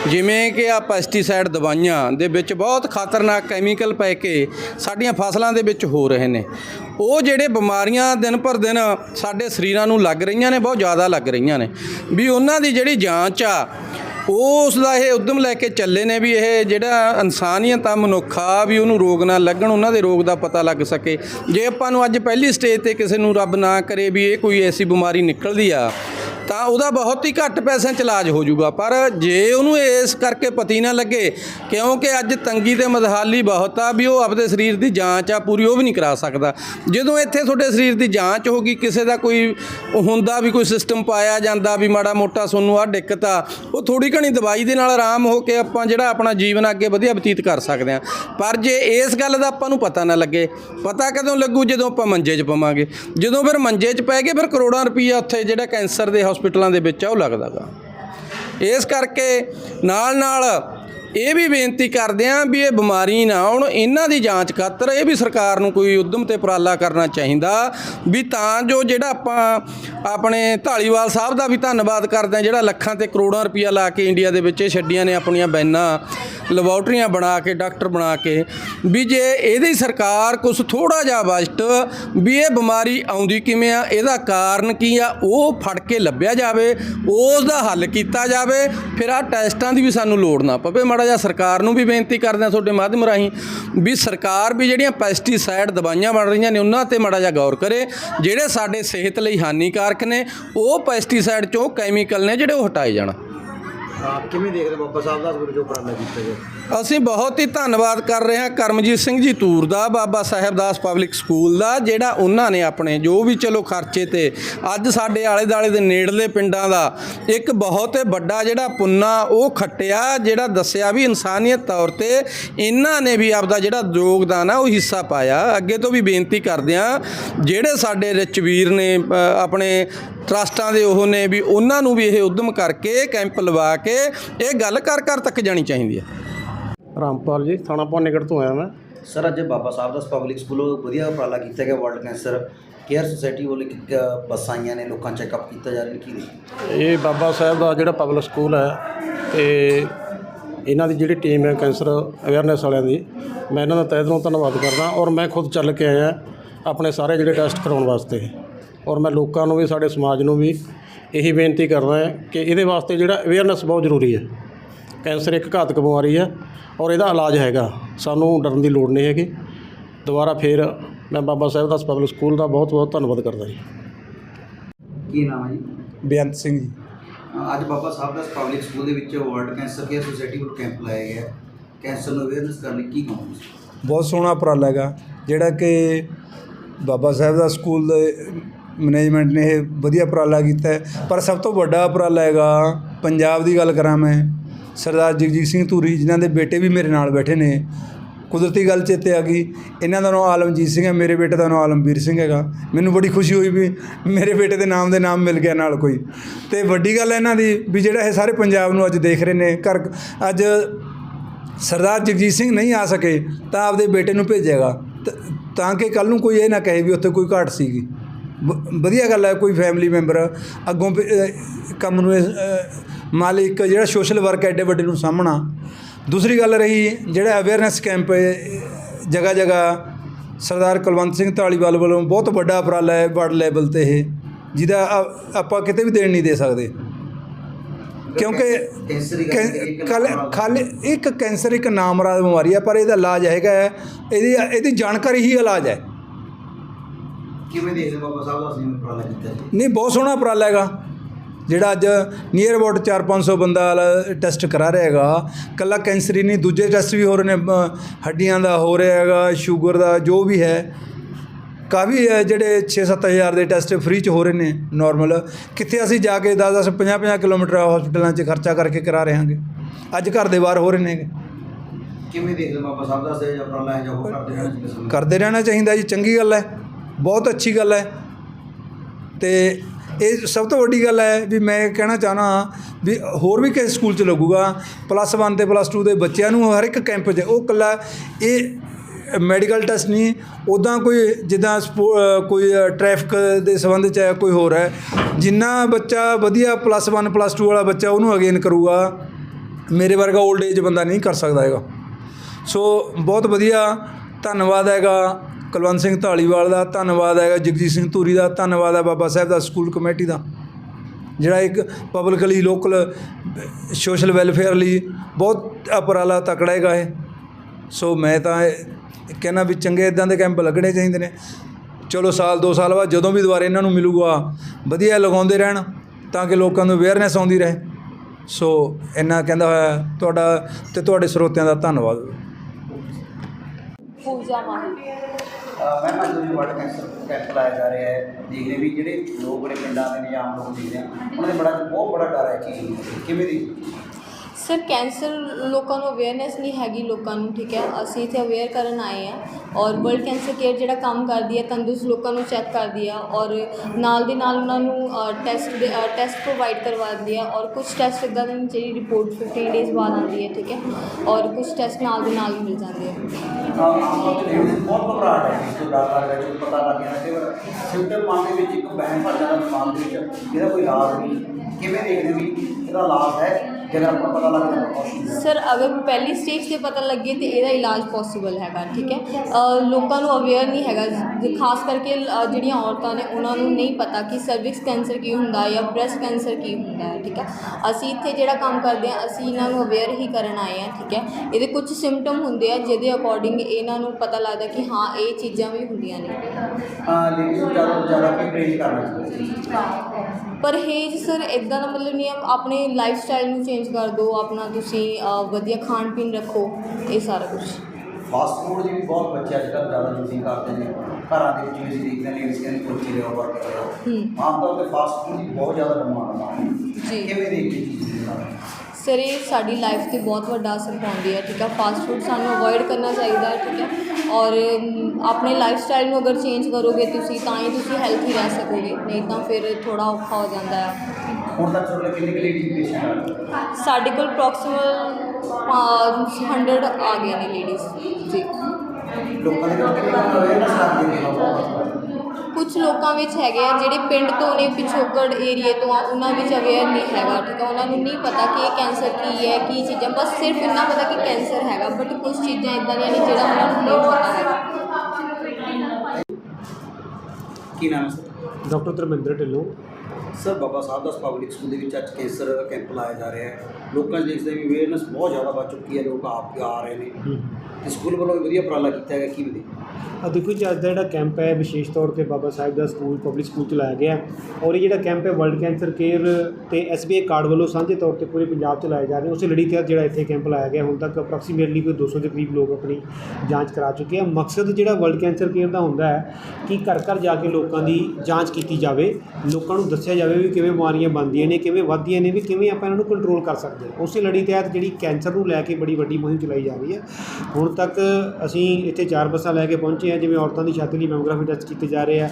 ਜਿਵੇਂ ਕਿ ਆ ਪੈਸਟੀਸਾਈਡ ਦਵਾਈਆਂ ਦੇ ਵਿੱਚ ਬਹੁਤ ਖਤਰਨਾਕ ਕੈਮੀਕਲ ਪੈ ਕੇ ਸਾਡੀਆਂ ਫਸਲਾਂ ਦੇ ਵਿੱਚ ਹੋ ਰਹੇ ਨੇ। ਉਹ ਜਿਹੜੇ ਬਿਮਾਰੀਆਂ ਦਿਨ ਪਰ ਦਿਨ ਸਾਡੇ ਸਰੀਰਾਂ ਨੂੰ ਲੱਗ ਰਹੀਆਂ ਨੇ, ਬਹੁਤ ਜ਼ਿਆਦਾ ਲੱਗ ਰਹੀਆਂ ਨੇ। ਵੀ ਉਹਨਾਂ ਦੀ ਜਿਹੜੀ ਜਾਂਚ ਆ ਉਹ ਉਸ ਦਾ ਇਹ ਉਦਮ ਲੈ ਕੇ ਚੱਲੇ ਨੇ ਵੀ ਇਹ ਜਿਹੜਾ ਇਨਸਾਨੀਅਤ ਆ ਮਨੁੱਖ ਆ ਵੀ ਉਹਨੂੰ ਰੋਗ ਨਾ ਲੱਗਣ, ਉਹਨਾਂ ਦੇ ਰੋਗ ਦਾ ਪਤਾ ਲੱਗ ਸਕੇ। ਜੇ ਆਪਾਂ ਨੂੰ ਅੱਜ ਪਹਿਲੀ ਸਟੇਜ ਤੇ ਕਿਸੇ ਨੂੰ ਰੱਬ ਨਾ ਕਰੇ ਵੀ ਇਹ ਕੋਈ ਐਸੀ ਬਿਮਾਰੀ ਨਿਕਲਦੀ ਆ ਤਾਂ ਉਹਦਾ ਬਹੁਤ ਹੀ ਘੱਟ ਪੈਸਿਆਂ 'ਚ ਇਲਾਜ ਹੋ ਜਾਊਗਾ। ਪਰ ਜੇ ਉਹਨੂੰ ਇਸ ਕਰਕੇ ਪਤੀ ਨਾ ਲੱਗੇ, ਕਿਉਂਕਿ ਅੱਜ ਤੰਗੀ ਤੇ ਮਦਹਾਲੀ ਬਹੁਤ ਆ ਵੀ ਉਹ ਆਪਦੇ ਸਰੀਰ ਦੀ ਜਾਂਚ ਆ, ਪੂਰੀ ਉਹ ਵੀ ਨਹੀਂ ਕਰਾ ਸਕਦਾ। ਜਦੋਂ ਇੱਥੇ ਤੁਹਾਡੇ ਸਰੀਰ ਦੀ ਜਾਂਚ ਹੋਗੀ ਕਿਸੇ ਦਾ ਕੋਈ ਹੁੰਦਾ ਵੀ ਕੋਈ ਸਿਸਟਮ ਪਾਇਆ ਜਾਂਦਾ ਵੀ ਮਾੜਾ ਮੋਟਾ ਤੁਹਾਨੂੰ ਆ ਦਿੱਕਤ ਆ, ਉਹ ਥੋੜੀ ਘਣੀ ਦਵਾਈ ਦੇ ਨਾਲ ਆਰਾਮ ਹੋ ਕੇ ਆਪਾਂ ਜਿਹੜਾ ਆਪਣਾ ਜੀਵਨ ਅੱਗੇ ਵਧੀਆ ਬਤੀਤ ਕਰ ਸਕਦੇ ਆ। ਪਰ ਜੇ ਇਸ ਗੱਲ ਦਾ ਆਪਾਂ ਨੂੰ ਪਤਾ ਨਾ ਲੱਗੇ, ਪਤਾ ਕਦੋਂ ਲੱਗੂ? ਜਦੋਂ ਆਪਾਂ ਮੰਜੇ 'ਚ ਪਵਾਂਗੇ। ਜਦੋਂ ਫਿਰ ਮੰਜੇ 'ਚ ਪੈ ਗਏ, ਫਿਰ ਕਰੋੜਾਂ ਰੁਪਈਆ ਉੱਥੇ ਜਿਹੜਾ ਕੈਂਸਰ ਦੇ ਹਸਪੀਟਲਾਂ ਦੇ ਵਿੱਚ ਆ, ਉਹ ਲੱਗਦਾਗਾ। ਇਸ ਕਰਕੇ ਨਾਲ ਨਾਲ ਇਹ ਵੀ ਬੇਨਤੀ ਕਰਦੇ ਆਂ ਵੀ ਇਹ ਬਿਮਾਰੀ ਨਾ ਆਉਣ, ਇਹਨਾਂ ਦੀ ਜਾਂਚ ਖਾਤਰ ਇਹ ਵੀ ਸਰਕਾਰ ਨੂੰ ਕੋਈ ਉਦਮ ਤੇ ਉਪਰਾਲਾ ਕਰਨਾ ਚਾਹੀਦਾ ਵੀ ਤਾਂ ਜੋ ਜਿਹੜਾ ਆਪਾਂ ਆਪਣੇ ਢਾਲੀਵਾਲ ਸਾਹਿਬ ਦਾ ਵੀ ਧੰਨਵਾਦ ਕਰਦੇ ਆਂ, ਜਿਹੜਾ ਲੱਖਾਂ ਤੇ ਕਰੋੜਾਂ ਰੁਪਈਆ ਲਾ ਕੇ ਇੰਡੀਆ ਦੇ ਵਿੱਚ ਇਹ ਛੱਡੀਆਂ ਨੇ ਆਪਣੀਆਂ ਬੈਨਾਂ ਲੈਬੋਰਟਰੀਆਂ ਬਣਾ ਕੇ, ਡਾਕਟਰ ਬਣਾ ਕੇ, ਵੀ ਜੇ ਇਹਦੀ ਸਰਕਾਰ ਕੁਝ ਥੋੜਾ ਜਿਹਾ ਬਜਟ ਵੀ ਇਹ ਬਿਮਾਰੀ ਆਉਂਦੀ ਕਿਵੇਂ ਆ, ਇਹਦਾ ਕਾਰਨ ਕੀ ਆ, ਉਹ ਫੜ ਕੇ ਲੱਭਿਆ ਜਾਵੇ ਉਸ ਦਾ ਹੱਲ ਕੀਤਾ ਜਾਵੇ, ਫਿਰ ਆ ਟੈਸਟਾਂ ਦੀ ਵੀ ਸਾਨੂੰ ਲੋੜ ਨਾ ਪਵੇ। ਮਾੜਾ ਜਿਹਾ ਸਰਕਾਰ ਨੂੰ ਵੀ ਬੇਨਤੀ ਕਰਦੇ ਆ ਤੁਹਾਡੇ ਮਾਧਿਅਮ ਰਾਹੀਂ ਵੀ ਸਰਕਾਰ ਵੀ ਜਿਹੜੀਆਂ ਪੈਸਟੀਸਾਈਡ ਦਵਾਈਆਂ ਬਣ ਰਹੀਆਂ ਨੇ, ਉਹਨਾਂ ਤੇ ਮਾੜਾ ਜਿਹਾ ਗੌਰ ਕਰੇ। ਜਿਹੜੇ ਸਾਡੇ ਸਿਹਤ ਲਈ ਹਾਨੀਕਾਰਕ ਨੇ, ਉਹ ਪੈਸਟੀਸਾਈਡ ਚੋਂ ਕੈਮੀਕਲ ਨੇ ਜਿਹੜੇ ਉਹ ਹਟਾਏ ਜਾਣ।
ਕਿਵੇਂ ਦੇਖਦੇ ਬਾਬਾ ਸਾਹਿਬ ਦਾ ਜੋ ਉਪਰਾਲਾ ਕੀਤਾ ਗਿਆ।
ਅਸੀਂ ਬਹੁਤ ਹੀ ਧੰਨਵਾਦ ਕਰ ਰਹੇ ਹਾਂ ਕਰਮਜੀਤ ਸਿੰਘ ਜੀ ਤੂਰ ਦਾ ਬਾਬਾ ਸਾਹਿਬ ਦਾਸ ਪਬਲਿਕ ਸਕੂਲ ਦਾ ਜਿਹੜਾ ਉਹਨਾਂ ਨੇ ਆਪਣੇ ਜੋ ਵੀ ਚਲੋ ਖਰਚੇ ਤੇ ਅੱਜ ਸਾਡੇ ਆਲੇ ਦਾਲੇ ਦੇ ਨੇੜਲੇ ਪਿੰਡਾਂ ਦਾ ਇੱਕ ਬਹੁਤ ਹੀ ਵੱਡਾ ਜਿਹੜਾ ਪੁੰਨਾ ਉਹ ਖੱਟਿਆ ਜਿਹੜਾ ਦੱਸਿਆ ਵੀ ਇਨਸਾਨੀਅਤ ਤੌਰ ਤੇ ਇਹਨਾਂ ਨੇ ਵੀ ਆਪਦਾ ਜਿਹੜਾ ਯੋਗਦਾਨ ਆ ਉਹ ਹਿੱਸਾ ਪਾਇਆ। ਅੱਗੇ ਤੋਂ ਵੀ ਬੇਨਤੀ ਕਰਦੇ ਆ ਜਿਹੜੇ ਸਾਡੇ ਰਿਚ ਵੀਰ ਨੇ ਅ, ਆਪਣੇ ਟਰਸਟਾਂ ਦੇ ਉਹ ਨੇ ਵੀ ਉਹਨਾਂ ਨੂੰ ਵੀ ਇਹ ਉਦਮ ਕਰਕੇ ਕੈਂਪ ਲਵਾ ਕੇ ਇਹ ਗੱਲ ਕਰ ਕਰ ਤੱਕ ਜਾਣੀ ਚਾਹੀਦੀ ਹੈ।
ਰਾਮਪਾਲ ਜੀ ਥਾਣਾ ਭਾਨੀਗੜ੍ਹ ਤੋਂ ਆਇਆ ਮੈਂ।
ਸਰ ਅੱਜ ਬਾਬਾ ਸਾਹਿਬ ਦਾ ਪਬਲਿਕ ਸਕੂਲ ਵਧੀਆ ਉਪਰਾਲਾ ਕੀਤਾ ਗਿਆ ਵਰਲਡ ਕੈਂਸਰ ਕੇਅਰ ਸੁਸਾਇਟੀ ਵੱਲੋਂ ਇੱਕ ਬੱਸਾਂ ਆਈਆਂ ਨੇ ਲੋਕਾਂ ਚੈੱਕਅਪ ਕੀਤਾ ਜਾ ਰਿਹਾ ਕੀ
ਇਹ ਬਾਬਾ ਸਾਹਿਬ ਦਾ ਜਿਹੜਾ ਪਬਲਿਕ ਸਕੂਲ ਹੈ ਤੇ ਇਹਨਾਂ ਦੀ ਜਿਹੜੀ ਟੀਮ ਹੈ ਕੈਂਸਰ ਅਵੇਅਰਨੈਸ ਵਾਲਿਆਂ ਦੀ ਮੈਂ ਇਹਨਾਂ ਦਾ ਤਹਿ ਦਿਲੋਂ ਧੰਨਵਾਦ ਕਰਦਾ ਔਰ ਮੈਂ ਖੁਦ ਚੱਲ ਕੇ ਆਇਆ ਆਪਣੇ ਸਾਰੇ ਜਿਹੜੇ ਟੈਸਟ ਕਰਾਉਣ ਵਾਸਤੇ। ਔਰ ਮੈਂ ਲੋਕਾਂ ਨੂੰ ਵੀ ਸਾਡੇ ਸਮਾਜ ਨੂੰ ਵੀ ਇਹੀ ਬੇਨਤੀ ਕਰਦਾ ਹਾਂ ਕਿ ਇਹਦੇ ਵਾਸਤੇ ਜਿਹੜਾ ਅਵੇਅਰਨੈਸ ਬਹੁਤ ਜ਼ਰੂਰੀ ਹੈ। ਕੈਂਸਰ ਇੱਕ ਘਾਤਕ ਬਿਮਾਰੀ ਹੈ ਔਰ ਇਹਦਾ ਇਲਾਜ ਹੈਗਾ। ਸਾਨੂੰ ਡਰਨ ਦੀ ਲੋੜ ਨਹੀਂ ਹੈਗੀ। ਦੁਬਾਰਾ ਫੇਰ ਮੈਂ ਬਾਬਾ ਸਾਹਿਬ ਦਾ ਪਬਲਿਕ ਸਕੂਲ ਦਾ ਬਹੁਤ ਬਹੁਤ ਧੰਨਵਾਦ ਕਰਦਾ ਜੀ।
ਕੀ ਨਾਮ ਹੈ ਜੀ?
ਬੇਅੰਤ ਸਿੰਘ ਜੀ।
ਅੱਜ ਬਾਬਾ ਸਾਹਿਬ ਦਾ ਪਬਲਿਕ ਸਕੂਲ ਦੇ ਵਿੱਚ ਵਰਲਡ ਕੈਂਸਰ ਕੇਅਰ ਸੁਸਾਇਟੀ ਵੱਲੋਂ ਕੈਂਪ ਲਾਇਆ ਗਿਆ ਕੈਂਸਰ ਨੂੰ ਅਵੇਅਰਨੈਸ ਕਰਨ ਲਈ ਕੀ ਕਹੋਗੇ?
ਬਹੁਤ ਸੋਹਣਾ ਉਪਰਾਲਾ ਹੈਗਾ ਜਿਹੜਾ ਕਿ ਬਾਬਾ ਸਾਹਿਬ ਦਾ ਸਕੂਲ ਦੇ ਮੈਨੇਜਮੈਂਟ ਨੇ ਇਹ ਵਧੀਆ ਉਪਰਾਲਾ ਕੀਤਾ ਪਰ ਸਭ ਤੋਂ ਵੱਡਾ ਉਪਰਾਲਾ ਹੈਗਾ, ਪੰਜਾਬ ਦੀ ਗੱਲ ਕਰਾਂ ਮੈਂ, ਸਰਦਾਰ ਜਗਜੀਤ ਸਿੰਘ ਧੂਰੀ ਜਿਨ੍ਹਾਂ ਦੇ ਬੇਟੇ ਵੀ ਮੇਰੇ ਨਾਲ ਬੈਠੇ ਨੇ, ਕੁਦਰਤੀ ਗੱਲ ਚੇਤੇ ਆ ਗਈ, ਇਹਨਾਂ ਦਾ ਨਾਮ ਆਲਮਜੀਤ ਸਿੰਘ ਹੈ, ਮੇਰੇ ਬੇਟੇ ਦਾ ਨਾਮ ਆਲਮਵੀਰ ਸਿੰਘ ਹੈਗਾ। ਮੈਨੂੰ ਬੜੀ ਖੁਸ਼ੀ ਹੋਈ ਵੀ ਮੇਰੇ ਬੇਟੇ ਦੇ ਨਾਮ ਦੇ ਨਾਮ ਮਿਲ ਗਿਆ ਨਾਲ ਕੋਈ। ਤੇ ਵੱਡੀ ਗੱਲ ਇਹਨਾਂ ਦੀ ਵੀ ਜਿਹੜਾ ਇਹ ਸਾਰੇ ਪੰਜਾਬ ਨੂੰ ਅੱਜ ਦੇਖ ਰਹੇ ਨੇ, ਘਰ ਅੱਜ ਸਰਦਾਰ ਜਗਜੀਤ ਸਿੰਘ ਨਹੀਂ ਆ ਸਕੇ ਤਾਂ ਆਪਦੇ ਬੇਟੇ ਨੂੰ ਭੇਜੇਗਾ ਤ- ਤਾਂ ਕਿ ਕੱਲ ਨੂੰ ਕੋਈ ਇਹ ਨਾ ਕਹੇ ਵੀ ਉੱਥੇ ਕੋਈ ਘਾਟ ਸੀਗੀ। ਵਧੀਆ ਗੱਲ ਹੈ ਕੋਈ ਫੈਮਿਲੀ ਮੈਂਬਰ ਅੱਗੋਂ ਕੰਮ ਨੂੰ ਅਹ, ਮਾਲਿਕ ਜਿਹੜਾ ਸੋਸ਼ਲ ਵਰਕ ਐਡੇ ਵੱਡੇ ਨੂੰ ਸਾਹਮਣਾ ਦੂਸਰੀ ਗੱਲ ਰਹੀ ਜਿਹੜਾ ਅਵੇਅਰਨੈਸ ਕੈਂਪ ਜਗ੍ਹਾ ਜਗ੍ਹਾ ਸਰਦਾਰ ਕੁਲਵੰਤ ਸਿੰਘ ਢਾਲੀਵਾਲ ਵੱਲੋਂ ਬਹੁਤ ਵੱਡਾ ਉਪਰਾਲਾ ਹੈ ਵਰਲਡ ਲੈਵਲ ਤੇ ਇਹ ਜਿਹਦਾ ਆਪਾਂ ਕਿਤੇ ਵੀ ਦੇਣ ਨਹੀਂ ਦੇ ਸਕਦੇ ਕਿਉਂਕਿ ਕੱਲ ਖਾਲੀ ਇੱਕ ਕੈਂਸਰ ਇੱਕ ਨਾਮਰਾਦ ਬਿਮਾਰੀ ਹੈ ਪਰ ਇਹਦਾ ਇਲਾਜ ਹੈਗਾ। ਇਹਦੀ ਇਹਦੀ ਜਾਣਕਾਰੀ ਹੀ ਇਲਾਜ ਹੈ
ਕਿਵੇਂ ਦੇਖਦੇ ਬਾਬਾ ਸਾਹਿਬ? ਦਾ ਅਸੀਂ ਉਪਰਾਲਾ ਕੀਤਾ ਜੀ।
ਨਹੀਂ ਬਹੁਤ ਸੋਹਣਾ ਉਪਰਾਲਾ ਹੈਗਾ। ਜਿਹੜਾ ਅੱਜ ਨੀਅਰ ਅਬਾਊਟ 4-500 ਬੰਦਾ ਟੈਸਟ ਕਰਾ ਰਿਹਾ ਹੈਗਾ। ਕੱਲਾ ਕੈਂਸਰ ਹੀ ਨਹੀਂ ਦੂਜੇ ਟੈਸਟ ਵੀ ਹੋ ਰਹੇ ਨੇ ਹੱਡੀਆਂ ਦਾ ਹੋ ਰਿਹਾ ਹੈਗਾ ਸ਼ੂਗਰ ਦਾ ਜੋ ਵੀ ਹੈ। ਕਾਫੀ ਹੈ ਜਿਹੜੇ 6-7 ਹਜ਼ਾਰ ਦੇ ਟੈਸਟ ਫ੍ਰੀ ਚ ਹੋ ਰਹੇ ਨੇ ਨਾਰਮਲ ਕਿੱਥੇ ਅਸੀਂ ਜਾ ਕੇ 10-10 50-50 ਕਿਲੋਮੀਟਰ ਹਸਪੀਟਲਾਂ 'ਚ ਖਰਚਾ ਕਰਕੇ ਕਰਾ ਰਹੇ ਹਾਂਗੇ। ਅੱਜ ਘਰ ਦੇ ਬਾਹਰ ਹੋ ਰਹੇ ਨੇ
ਕਿਵੇਂ ਦੇਖਦੇ ਬਾਬਾ ਸਾਹਿਬ? ਦਾ ਸਹਿਜ ਉਪਰਾਲਾ ਹੈ ਜੋ ਉਹ ਕਰਦੇ ਰਹਿਣਾ ਚਾਹੀਦਾ। ਸਾਨੂੰ
ਕਰਦੇ ਰਹਿਣਾ ਚਾਹੀਦਾ ਜੀ ਚੰਗੀ ਗੱਲ ਹੈ। ਬਹੁਤ ਅੱਛੀ ਗੱਲ ਹੈ। ਤੇ ਇਹ ਸਭ ਤੋਂ ਵੱਡੀ ਗੱਲ ਹੈ ਵੀ ਮੈਂ ਕਹਿਣਾ ਚਾਹਨਾ ਵੀ ਹੋਰ ਵੀ ਕਿਸੇ ਸਕੂਲ 'ਚ ਲੱਗੂਗਾ। ਪਲੱਸ 1 ਤੇ ਪਲੱਸ 2 ਦੇ ਬੱਚਿਆਂ ਨੂੰ ਹਰ ਇੱਕ ਕੈਂਪ 'ਚ ਉਹ ਕੱਲਾ ਇਹ ਮੈਡੀਕਲ ਟੈਸਟ ਨਹੀਂ ਉਦਾਂ ਕੋਈ ਜਿੱਦਾਂ ਸਪੋ- ਕੋਈ ਟ੍ਰੈਫਿਕ ਦੇ ਸੰਬੰਧ 'ਚ ਹੈ, ਕੋਈ ਹੋਰ ਹੈ। ਜਿੰਨਾ ਬੱਚਾ ਵਧੀਆ ਪਲੱਸ 1 ਪਲੱਸ 2 ਵਾਲਾ ਬੱਚਾ ਉਹਨੂੰ ਅਗੇਨ ਕਰੂਗਾ, ਮੇਰੇ ਵਰਗਾ 올ਡ ਏਜ ਬੰਦਾ ਨਹੀਂ ਕਰ ਸਕਦਾ ਹੈਗਾ। ਸੋ ਬਹੁਤ ਵਧੀਆ, ਧੰਨਵਾਦ ਹੈਗਾ। ਕੁਲਵੰਤ ਸਿੰਘ ਢਾਲੀਵਾਲ ਦਾ ਧੰਨਵਾਦ ਹੈਗਾ, ਜਗਜੀਤ ਸਿੰਘ ਧੂਰੀ ਦਾ ਧੰਨਵਾਦ ਹੈ ਬਾਬਾ ਸਾਹਿਬ ਦਾ ਸਕੂਲ ਕਮੇਟੀ ਦਾ, ਜਿਹੜਾ ਇੱਕ ਪਬਲਿਕਲੀ ਲੋਕਲ ਸੋਸ਼ਲ ਵੈਲਫੇਅਰ ਲਈ ਬਹੁਤ ਅਪਰਾਲਾ ਤਕੜਾ ਹੈਗਾ ਇਹ। ਸੋ ਮੈਂ ਤਾਂ ਇਹ ਕਹਿਣਾ ਵੀ ਚੰਗੇ ਇਦਾਂ ਦੇ ਕੈਂਪ ਲੱਗਣੇ ਚਾਹੀਦੇ ਨੇ। ਚਲੋ ਸਾਲ, ਦੋ ਸਾਲ ਬਾਅਦ ਜਦੋਂ ਵੀ ਦੁਬਾਰਾ ਇਹਨਾਂ ਨੂੰ ਮਿਲੂਗਾ, ਵਧੀਆ ਲਗਾਉਂਦੇ ਰਹਿਣ ਤਾਂ ਕਿ ਲੋਕਾਂ ਨੂੰ ਅਵੇਅਰਨੈਸ ਆਉਂਦੀ ਰਹੇ। ਸੋ ਇੰਨਾ ਕਹਿੰਦਾ ਹੋਇਆ ਤੁਹਾਡਾ ਤੇ ਤੁਹਾਡੇ ਸਰੋਤਿਆਂ ਦਾ ਧੰਨਵਾਦ।
ਪੂਜਾ ਮਾਹੀ
ਮੈਂ ਅੱਜ ਵੀ ਵਰਲਡ ਕੈਂਸਰ ਕੈਂਪ ਲਾਇਆ ਜਾ ਰਿਹਾ ਹੈ। ਦੇਖਦੇ ਵੀ ਜਿਹੜੇ ਲੋਕ ਬੜੇ ਪਿੰਡਾਂ ਦੇ ਨੇ ਆਮ ਲੋਕ ਦੇਖਦੇ ਆ, ਉਹਨਾਂ ਦੇ ਬੜਾ ਬਹੁਤ ਬੜਾ ਡਰ ਹੈ ਕਿ ਕਿਵੇਂ ਦੀ
ਸਰ ਕੈਂਸਰ ਲੋਕਾਂ ਨੂੰ ਅਵੇਅਰਨੈਸ ਨਹੀਂ ਹੈਗੀ ਲੋਕਾਂ ਨੂੰ, ਠੀਕ ਹੈ? ਅਸੀਂ ਇੱਥੇ ਅਵੇਅਰ ਕਰਨ ਆਏ ਆ ਔਰ ਵਰਲਡ ਕੈਂਸਰ ਕੇਅਰ ਜਿਹੜਾ ਕੰਮ ਕਰਦੀ ਹੈ, ਤੰਦਰੁਸਤ ਲੋਕਾਂ ਨੂੰ ਚੈੱਕ ਕਰਦੀ ਆ ਔਰ ਨਾਲ ਦੇ ਨਾਲ ਉਹਨਾਂ ਨੂੰ ਟੈਸਟ ਦੇ ਟੈਸਟ ਪ੍ਰੋਵਾਈਡ ਕਰਵਾਉਂਦੀ ਆ ਔਰ ਕੁਝ ਟੈਸਟ ਇੱਦਾਂ ਦੇ ਜਿਹੜੀ ਰਿਪੋਰਟ 15 ਡੇਜ਼ ਬਾਅਦ ਆਉਂਦੀ ਹੈ, ਠੀਕ ਹੈ? ਔਰ ਕੁਝ ਟੈਸਟ ਨਾਲ ਦੇ ਨਾਲ ਹੀ ਮਿਲ ਜਾਂਦੇ ਆ
ਆਮ ਤੌਰ ਤੇ ਬਹੁਤ ਘਬਰਾਹਟ ਹੈ ਇਸ ਤੋਂ ਡਰ ਲੱਗ ਰਿਹਾ ਪਤਾ ਲੱਗ ਗਿਆ ਕਿ ਸਿੰਪਟਮ ਆਉਣ ਦੇ ਵਿੱਚ ਇੱਕ ਬਹਿਮ ਭਰ ਜਾਂਦਾ ਦਿਮਾਗ ਦੇ ਵਿੱਚ ਇਹਦਾ ਕੋਈ ਇਲਾਜ ਨਹੀਂ, ਕਿਵੇਂ ਦੇਖਦੇ ਵੀ ਇਹਦਾ ਇਲਾਜ ਹੈ? ਆਪਾਂ ਪਤਾ ਹੈ
ਸਰ ਅਗਰ ਪਹਿਲੀ ਸਟੇਜ ਤੇ ਪਤਾ ਲੱਗੇ ਤੇ ਇਹਦਾ ਇਲਾਜ ਪੋਸੀਬਲ ਹੈਗਾ ਠੀਕ ਹੈ? ਅ, ਲੋਕਾਂ ਨੂੰ ਅਵੇਅਰ ਨਹੀਂ ਹੈਗਾ ਜ- ਖਾਸ ਕਰਕੇ ਅ, ਜਿਹੜੀਆਂ ਔਰਤਾਂ ਨੇ ਉਹਨਾਂ ਨੂੰ ਨਹੀਂ ਪਤਾ ਕਿ ਸਰਵਿਕਸ ਕੈਂਸਰ ਕੀ ਹੁੰਦਾ ਹੈ ਜਾਂ ਬ੍ਰੈਸਟ ਕੈਂਸਰ ਕੀ ਹੁੰਦਾ ਹੈ ਠੀਕ ਹੈ? ਅਸੀਂ ਇੱਥੇ ਜਿਹੜਾ ਕੰਮ ਕਰਦੇ ਹਾਂ ਅਸੀਂ ਇਹਨਾਂ ਨੂੰ ਅਵੇਅਰ ਹੀ ਕਰਨ ਆਏ ਹਾਂ ਠੀਕ ਹੈ? ਇਹਦੇ ਕੁਝ ਸਿੰਪਟਮ ਹੁੰਦੇ ਆ ਜਿਹਦੇ ਅਕੋਰਡਿੰਗ ਇਹਨਾਂ ਨੂੰ ਪਤਾ ਲੱਗਦਾ ਕਿ ਹਾਂ ਇਹ ਚੀਜ਼ਾਂ ਵੀ ਹੁੰਦੀਆਂ ਨੇ।
ਲੇਡੀਜ਼ ਨੂੰ ਜ਼ਿਆਦਾ ਤੋਂ ਜ਼ਿਆਦਾ ਕੀ ਪ੍ਰੇਜ ਕਰਨਾ ਚਾਹੀਦਾ।
ਪਰਹੇਜ਼ ਸਰ ਇਦਾਂ ਦਾ ਮਤਲਬ ਨਹੀਂ ਹੈ ਆਪਣੇ ਲਾਈਫ ਸਟਾਈਲ ਨੂੰ ਚੇਂਜ ਚੇਂਜ ਕਰ ਦਿਓ ਆਪਣਾ ਤੁਸੀਂ ਅ, ਵਧੀਆ ਖਾਣ ਪੀਣ ਰੱਖੋ ਇਹ ਸਾਰਾ ਕੁਝ
ਫਾਸਟ ਫੂਡ ਦੀ ਵੀ ਬਹੁਤ ਬੱਚੇ ਅੱਜ ਕੱਲ੍ਹ ਜ਼ਿਆਦਾ ਯੂਜ਼ਿੰਗ ਕਰਦੇ ਨੇ। ਘਰਾਂ ਦੇ ਵਿੱਚ ਵੀ ਦੇਖਦੇ ਨੇ ਲੇਡੀਜ਼ ਕਹਿੰਦੇ ਕੁਲਚੇ ਲਿਓ ਬਰਗਰ ਲਿਓ
ਹੂੰ।
ਆਮ ਤੌਰ ਤੇ ਫਾਸਟ ਫੂਡ ਦੀ ਬਹੁਤ ਜ਼ਿਆਦਾ ਡਿਮਾਂਡ ਆ।
ਜੀ।
ਕਿਵੇਂ ਦੇਖਦੇ ਜੀ ਚੀਜ਼ ਨੂੰ?
ਸਰ ਇਹ ਸਾਡੀ ਲਾਈਫ ਤੇ ਬਹੁਤ ਵੱਡਾ ਅਸਰ ਪਾਉਂਦੀ ਹੈ ਠੀਕ ਹੈ ਫਾਸਟ ਫੂਡ ਸਾਨੂੰ ਅਵੋਇਡ ਕਰਨਾ ਚਾਹੀਦਾ ਹੈ ਠੀਕ ਹੈ ਔਰ ਆਪਣੇ ਲਾਈਫ ਸਟਾਈਲ ਨੂੰ ਅਗਰ ਚੇਂਜ ਕਰੋਗੇ ਤੁਸੀਂ ਤਾਂ ਹੀ ਤੁਸੀਂ ਹੈਲਥੀ ਰਹਿ ਸਕੋਗੇ ਨਹੀਂ ਤਾਂ ਫਿਰ ਥੋੜਾ ਔਖਾ ਹੋ ਜਾਂਦਾ ਹੈ।
ਹੁਣ ਤੱਕ ਤੁਹਾਡੇ ਕਿੰਨੇ ਕਿੰਨੇ ਪੇਸ਼ੈਂਟ ਆ
ਸਾਡੇ ਕੋਲ ਪ੍ਰੋਕਸੀਮਲ 100 ਆ ਗਏ ਨੇ ਲੇਡੀਜ਼ ਜੀ।
ਲੋਕਾਂ ਦੇ ਵਿੱਚ ਕਿੰਨਾ ਅਵੇਅਰਨੈਸ ਰੱਖਦੇ ਨੇ ਲੋਕ
ਕੁਝ ਲੋਕਾਂ ਵਿੱਚ ਹੈਗੇ ਆ ਜਿਹੜੇ ਪਿੰਡ ਤੋਂ ਨੇ ਪਿਛੋਕੜ ਏਰੀਏ ਤੋਂ ਆ ਉਹਨਾਂ ਵਿੱਚ ਅਵੇਅਰ ਨਹੀਂ ਹੈਗਾ ਠੀਕ ਹੈ ਉਹਨਾਂ ਨੂੰ ਨਹੀਂ ਪਤਾ ਕਿ ਇਹ ਕੈਂਸਰ ਕੀ ਹੈ ਕੀ ਚੀਜ਼ਾਂ ਬਸ ਸਿਰਫ ਇੰਨਾ ਪਤਾ ਕਿ ਕੈਂਸਰ ਹੈਗਾ ਬਟ ਕੁਝ ਚੀਜ਼ਾਂ ਇਦਾਂ ਦੀਆਂ ਨੇ ਜਿਹੜਾ ਉਹਨਾਂ ਨੂੰ ਨਹੀਂ ਪਤਾ ਹੈਗਾ।
ਕੀ ਨਾਮ ਹੈ
ਡਾਕਟਰ ਧਰਮਿੰਦਰ ਢਿੱਲੋਂ।
ਸਰ ਬਾਬਾ ਸਾਹਿਬ ਦਾ ਪਬਲਿਕ ਸਕੂਲ ਦੇ ਵਿੱਚ ਅੱਜ ਕੈਂਸਰ ਕੈਂਪ ਲਾਇਆ ਜਾ ਰਿਹਾ ਹੈ। ਲੋਕਾਂ 'ਚ ਦੇਖਦੇ ਵੀ ਅਵੇਅਰਨੈਸ ਬਹੁਤ ਜ਼ਿਆਦਾ ਵੱਧ ਚੁੱਕੀ ਹੈ ਲੋਕ ਆਪ ਆ ਰਹੇ ਨੇ। ਤੇ ਸਕੂਲ ਵੱਲੋਂ ਵੀ ਵਧੀਆ ਉਪਰਾਲਾ ਕੀਤਾ ਹੈਗਾ ਕੀ ਵੀ
ਆ ਦੇਖੋ ਜੀ ਅੱਜ ਦਾ ਜਿਹੜਾ ਕੈਂਪ ਹੈ ਵਿਸ਼ੇਸ਼ ਤੌਰ ਤੇ ਬਾਬਾ ਸਾਹਿਬ ਦਾ ਸਕੂਲ ਪਬਲਿਕ ਸਕੂਲ ਚ ਲਾਇਆ ਗਿਆ ਔਰ ਇਹ ਜਿਹੜਾ ਕੈਂਪ ਹੈ ਵਰਲਡ ਕੈਂਸਰ ਕੇਅਰ ਤੇ ਐਸਬੀਆਈ ਕਾਰਡ ਵੱਲੋਂ ਸਾਂਝੇ ਤੌਰ ਤੇ ਪੂਰੇ ਪੰਜਾਬ ਚ ਲਾਏ ਜਾ ਰਹੇ। ਉਸੇ ਲੜੀ ਤਹਿਤ ਜਿਹੜਾ ਇੱਥੇ ਕੈਂਪ ਲਾਇਆ ਗਿਆ ਹੁਣ ਤੱਕ ਅਪਰੋਕਸੀਮੇਟਲੀ ਕੋਈ 200 ਦੇ ਕਰੀਬ ਲੋਕ ਆਪਣੀ ਜਾਂਚ ਕਰਾ ਚੁੱਕੇ ਆ। ਮਕਸਦ ਜਿਹੜਾ ਵਰਲਡ ਕੈਂਸਰ ਕੇਅਰ ਦਾ ਹੁੰਦਾ ਹੈ ਕਿ ਘਰ ਘਰ ਜਾ ਕੇ ਲੋਕਾਂ ਦੀ ਜਾਂਚ ਕੀਤੀ ਜਾਵੇ ਲੋਕਾਂ ਨੂੰ ਦੱਸਿਆ ਜਾਵੇ ਵੀ ਕਿਵੇਂ ਬਿਮਾਰੀਆਂ ਬਣਦੀਆਂ ਨੇ, ਕਿਵੇਂ ਵੱਧਦੀਆਂ ਨੇ, ਵੀ ਕਿਵੇਂ ਆਪਾਂ ਇਹਨਾਂ ਨੂੰ ਕੰਟਰੋਲ ਕਰ ਸਕਦੇ ਹਾਂ। ਉਸੇ ਲੜੀ ਤਹਿਤ ਜਿਹੜੀ ਕੈਂਸਰ ਨੂੰ ਲੈ ਕੇ ਬੜੀ ਵੱਡੀ ਮੁਹਿੰਮ ਚਲਾਈ ਜਾ ਰਹੀ ਹੈ। ਹੁਣ ਤੱਕ ਅਸੀਂ ਇੱਥੇ ਚਾਰ ਬੱਸਾਂ ਲੈ ਕੇ ਪਹੁੰਚੇ ਹਾਂ, ਜਿਵੇਂ ਔਰਤਾਂ ਦੀ ਛਾਤੀ ਲਈ ਮੈਮੋਗ੍ਰਾਫੀ ਟੈਸਟ ਕੀਤੇ ਜਾ ਰਹੇ ਆ,